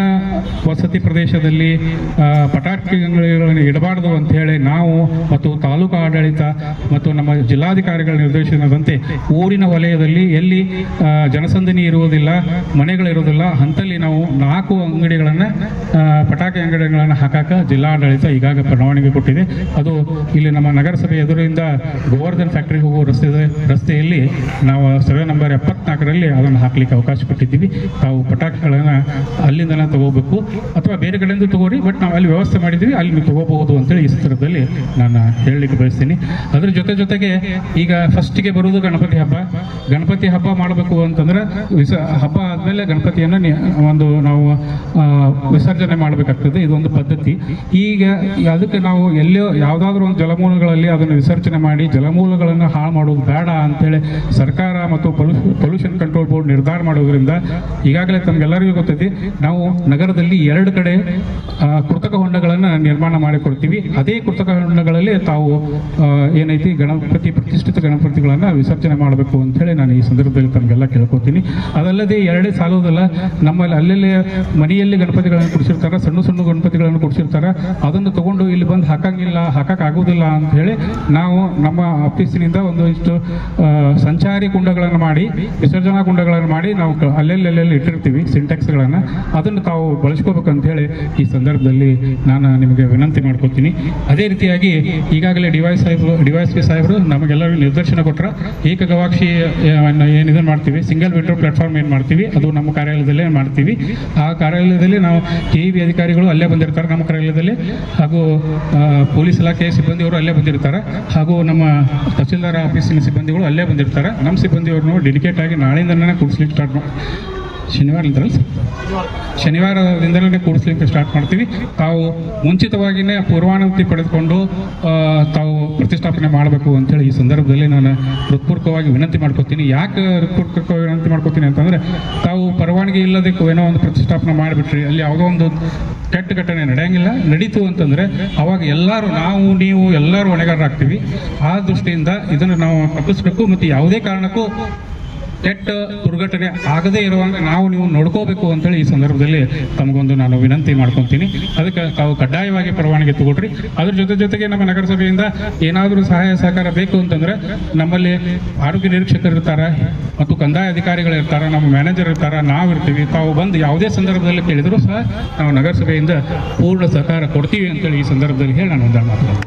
ವಸತಿ ಪ್ರದೇಶದಲ್ಲಿ ಪಟಾಕಿಗಳನ್ನು ಇಡಬಾರ್ದು ಅಂತ ಹೇಳಿ ನಾವು ಮತ್ತು ತಾಲೂಕು ಆಡಳಿತ ಮತ್ತು ನಮ್ಮ ಜಿಲ್ಲಾಧಿಕಾರಿಗಳ ನಿರ್ದೇಶನದಂತೆ ಊರಿನ ವಲಯದಲ್ಲಿ ಎಲ್ಲಿ ಜನಸಂದಣಿ ಇರುವುದಿಲ್ಲ ಮನೆಗಳಿರುವುದಿಲ್ಲ ಅಂತಲ್ಲಿ ನಾವು ನಾಲ್ಕು ಅಂಗಡಿಗಳನ್ನು ಪಟಾಕಿ ಅಂಗಡಿಗಳನ್ನು ಹಾಕಾಕ ಜಿಲ್ಲಾಡಳಿತ ಈಗಾಗ ಪರವಾನಗಿ ಕೊಟ್ಟಿದೆ. ಅದು ಇಲ್ಲಿ ನಮ್ಮ ನಗರಸಭೆ ಎದುರಿಂದ ಗೋವರ್ಧನ್ ಫ್ಯಾಕ್ಟರಿ ಹೋಗುವ ರಸ್ತೆ ರಸ್ತೆಯಲ್ಲಿ ನಾವು ಸರ್ವೆ ನಂಬರ್ ಎಪ್ಪತ್ನಾಲ್ಕರಲ್ಲಿ ಅದನ್ನು ಹಾಕ್ಲಿಕ್ಕೆ ಅವಕಾಶ ಕೊಟ್ಟಿದ್ದೀವಿ. ತಾವು ಪಟಾಕಿಗಳನ್ನು ಅಲ್ಲಿಂದನೇ ತಗೋಬೇಕು ಅಥವಾ ಬೇರೆ ಕಡೆಯಿಂದ ತಗೋರಿ ಬಟ್ ನಾವು ಅಲ್ಲಿ ವ್ಯವಸ್ಥೆ ಮಾಡಿದ್ದೀವಿ, ಅಲ್ಲಿ ನೀವು ತಗೋಬಹುದು ಅಂತೇಳಿ ಈ ಸಂದರ್ಭದಲ್ಲಿ ನಾನು ಹೇಳಲಿಕ್ಕೆ ಬಯಸ್ತೀನಿ. ಅದ್ರ ಜೊತೆ ಜೊತೆಗೆ ಈಗ ಫಸ್ಟಿಗೆ ಬರುವುದು ಗಣಪತಿ ಹಬ್ಬ. ಗಣಪತಿ ಹಬ್ಬ ಮಾಡಬೇಕು ಅಂತಂದ್ರೆ ವಿಸ, ಹಬ್ಬ ಆದಮೇಲೆ ಗಣಪತಿಯನ್ನು ಒಂದು ನಾವು ವಿಸರ್ಜನೆ ಮಾಡಬೇಕಾಗ್ತದೆ ಇದೊಂದು ಪದ್ಧತಿ. ಈಗ ಅದಕ್ಕೆ ನಾವು ಎಲ್ಲೋ ಯಾವುದಾದ್ರೂ ಒಂದು ಜಲಮೂಲಗಳಲ್ಲಿ ಅದನ್ನು ವಿಸರ್ಜನೆ ಮಾಡಿ, ಜಲಮೂಲಗಳನ್ನು ಹಾಳು ಮಾಡೋದು ಬೇಡ ಅಂತೇಳಿ ಸರ್ಕಾರ ಮತ್ತು ಪೊಲ್ಯೂಷನ್ ಕಂಟ್ರೋಲ್ ಬೋರ್ಡ್ ನಿರ್ಧಾರ ಮಾಡೋದ್ರಿಂದ ಈಗಾಗಲೇ ತಮಗೆಲ್ಲರಿಗೂ ಗೊತ್ತೈತಿ, ನಾವು ನಗರದಲ್ಲಿ ಎರಡು ಕಡೆ ಕೃತಕ ಹೊಂಡಗಳನ್ನು ನಿರ್ಮಾಣ ಮಾಡಿಕೊಡ್ತೀವಿ. ಅದೇ ಕೃತಕ ಹೊಂಡಗಳಲ್ಲಿ ತಾವು ಏನೈತಿ ಗಣಪತಿ ಪ್ರತಿಷ್ಠಿತ ಗಣಪತಿಗಳನ್ನು ವಿಸರ್ಜನೆ ಮಾಡಬೇಕು ಅಂತ ಹೇಳಿ ನಾನು ಈ ಸಂದರ್ಭದಲ್ಲಿ ತಮಗೆಲ್ಲ ಕೇಳ್ಕೊತೀನಿ. ಅದಲ್ಲದೆ ಎರಡೇ ಸಾಲೋದಲ್ಲ, ನಮ್ಮಲ್ಲಿ ಅಲ್ಲಲ್ಲೇ ಮನೆಯಲ್ಲಿ ಗಣಪತಿಗಳನ್ನು ಕೊಡಿಸಿರ್ತಾರೆ, ಸಣ್ಣ ಸಣ್ಣ ಗಣಪತಿಗಳನ್ನು ಕೊಡಿಸಿರ್ತಾರೆ, ಅದನ್ನು ತಗೊಂಡು ಇಲ್ಲಿ ಬಂದು ಹಾಕಂಗಿಲ್ಲ, ಹಾಕೋಕ್ಕಾಗೋದಿಲ್ಲ ಅಂತ ಹೇಳಿ ನಾವು ನಮ್ಮ ಆಫೀಸಿನಿಂದ ಒಂದಿಷ್ಟು ಇಷ್ಟು ಸಂಚಾರಿ ಕುಂಡಗಳನ್ನು ಮಾಡಿ, ವಿಸರ್ಜನಾ ಕುಂಡಗಳನ್ನು ಮಾಡಿ ನಾವು ಕ- ಅಲ್ಲೆಲ್ಲಿ ಅಲ್ಲೆಲ್ಲಿ ಇಟ್ಟಿರ್ತೀವಿ ಸಿಂಟೆಕ್ಸ್ಗಳನ್ನು. ಅದನ್ನು ತಾವು ಬಳಸ್ಕೋಬೇಕಂತ ಹೇಳಿ ಈ ಸಂದರ್ಭದಲ್ಲಿ ನಾನು ನಿಮಗೆ ವಿನಂತಿ ಮಾಡ್ಕೋತೀನಿ. ಅದೇ ರೀತಿಯಾಗಿ ಈಗಾಗಲೇ ಡಿವೈಸ್ ಸಾಹೇಬರು ಡಿವೈಸ್ ಪಿ ಸಾಹೇಬರು ನಮಗೆಲ್ಲರಿಗೂ ನಿರ್ದೇಶನ ಕೊಟ್ಟರೆ ಏಕ ಗವಾಕ್ಷಿ ಏನು ಇದನ್ನು ಮಾಡ್ತೀವಿ, ಸಿಂಗಲ್ ವಿಂಡೋ ಪ್ಲಾಟ್ಫಾರ್ಮ್ ಏನು ಮಾಡ್ತೀವಿ, ಅದು ನಮ್ಮ ಕಾರ್ಯಾಲಯದಲ್ಲೇ ಮಾಡ್ತೀವಿ. ಆ ಕಾರ್ಯಾಲಯದಲ್ಲಿ ನಾವು ಕೆ ಇ ಬಿ ಅಧಿಕಾರಿಗಳು ಅಲ್ಲೇ ಬಂದಿರ್ತಾರೆ, ನಮ್ಮ ಕಾರ್ಯಾಲಯದಲ್ಲಿ. ಹಾಗೂ ಪೊಲೀಸ್ ಇಲಾಖೆಯ ಸಿಬ್ಬಂದಿಯವರು ಅಲ್ಲೇ ಬಂದಿರ್ತಾರೆ. ಹಾಗೂ ನಮ್ಮ ತಹಸೀಲ್ದಾರ್ ಆಫೀಸಿನ ಸಿಬ್ಬಂದಿಗಳು ಅಲ್ಲೇ ಬಂದಿರ್ತಾರೆ. ನಮ್ಮ ಸಿಬ್ಬಂದಿಯವ್ರನ್ನು ಡೆಡಿಕೇಟ್ ಆಗಿ ನಾಳೆಯಿಂದನೇ ಕೂಡಿಸ್ಲಿಕ್ಕೆ ಸ್ಟಾರ್ಟ್ ಮಾಡಿ ಶನಿವಾರಲಿಂದಲ್ಲ ಸರ್? ಶನಿವಾರದಿಂದಲೇ ಕೂಡಿಸ್ಲಿಕ್ಕೆ ಸ್ಟಾರ್ಟ್ ಮಾಡ್ತೀವಿ. ತಾವು ಮುಂಚಿತವಾಗಿಯೇ ಪೂರ್ವಾನುಮತಿ ಪಡೆದುಕೊಂಡು ತಾವು ಪ್ರತಿಷ್ಠಾಪನೆ ಮಾಡಬೇಕು ಅಂತೇಳಿ ಈ ಸಂದರ್ಭದಲ್ಲಿ ನಾನು ಹೃತ್ಪೂರ್ವಕವಾಗಿ ವಿನಂತಿ ಮಾಡ್ಕೊತೀನಿ. ಯಾಕೆ ಹೃತ್ಪೂರ್ವಕವಾಗಿ ವಿನಂತಿ ಮಾಡ್ಕೊತೀನಿ ಅಂತಂದರೆ, ತಾವು ಪರವಾನಗಿ ಇಲ್ಲದೆ ಏನೋ ಒಂದು ಪ್ರತಿಷ್ಠಾಪನೆ ಮಾಡಿಬಿಟ್ರಿ. ಅಲ್ಲಿ ಯಾವುದೋ ಒಂದು ಕೆಟ್ಟ ಘಟನೆ ನಡೆಯಂಗಿಲ್ಲ. ನಡೀತು ಅಂತಂದರೆ, ಅವಾಗ ಎಲ್ಲರೂ ನಾವು, ನೀವು ಎಲ್ಲರೂ ಹೊಣೆಗಾರರಾಗ್ತೀವಿ. ಆ ದೃಷ್ಟಿಯಿಂದ ಇದನ್ನು ನಾವು ತಪ್ಪಿಸ್ಬೇಕು. ಮತ್ತು ಯಾವುದೇ ಕಾರಣಕ್ಕೂ ಕೆಟ್ಟ ದುರ್ಘಟನೆ ಆಗದೇ ಇರುವಂಗೆ ನಾವು ನೀವು ನೋಡ್ಕೋಬೇಕು ಅಂತೇಳಿ ಈ ಸಂದರ್ಭದಲ್ಲಿ ತಮಗೊಂದು ನಾನು ವಿನಂತಿ ಮಾಡ್ಕೊತೀನಿ. ಅದಕ್ಕೆ ತಾವು ಕಡ್ಡಾಯವಾಗಿ ಪರವಾನಗಿ ತಗೊಳ್ರಿ. ಅದ್ರ ಜೊತೆ ಜೊತೆಗೆ ನಮ್ಮ ನಗರಸಭೆಯಿಂದ ಏನಾದರೂ ಸಹಾಯ ಸಹಕಾರ ಬೇಕು ಅಂತಂದ್ರೆ ನಮ್ಮಲ್ಲಿ ಆರೋಗ್ಯ ನಿರೀಕ್ಷಕರು ಇರ್ತಾರೆ, ಮತ್ತು ಕಂದಾಯ ಅಧಿಕಾರಿಗಳು ಇರ್ತಾರೆ, ನಮ್ಮ ಮ್ಯಾನೇಜರ್ ಇರ್ತಾರೆ, ನಾವು ಇರ್ತೀವಿ. ತಾವು ಬಂದು ಯಾವುದೇ ಸಂದರ್ಭದಲ್ಲಿ ಕೇಳಿದರೂ ಸಹ ನಾವು ನಗರಸಭೆಯಿಂದ ಪೂರ್ಣ ಸಹಕಾರ ಕೊಡ್ತೀವಿ ಅಂತೇಳಿ ಈ ಸಂದರ್ಭದಲ್ಲಿ ಹೇಳಿ ನಾನು ಒಂದು ಮಾತು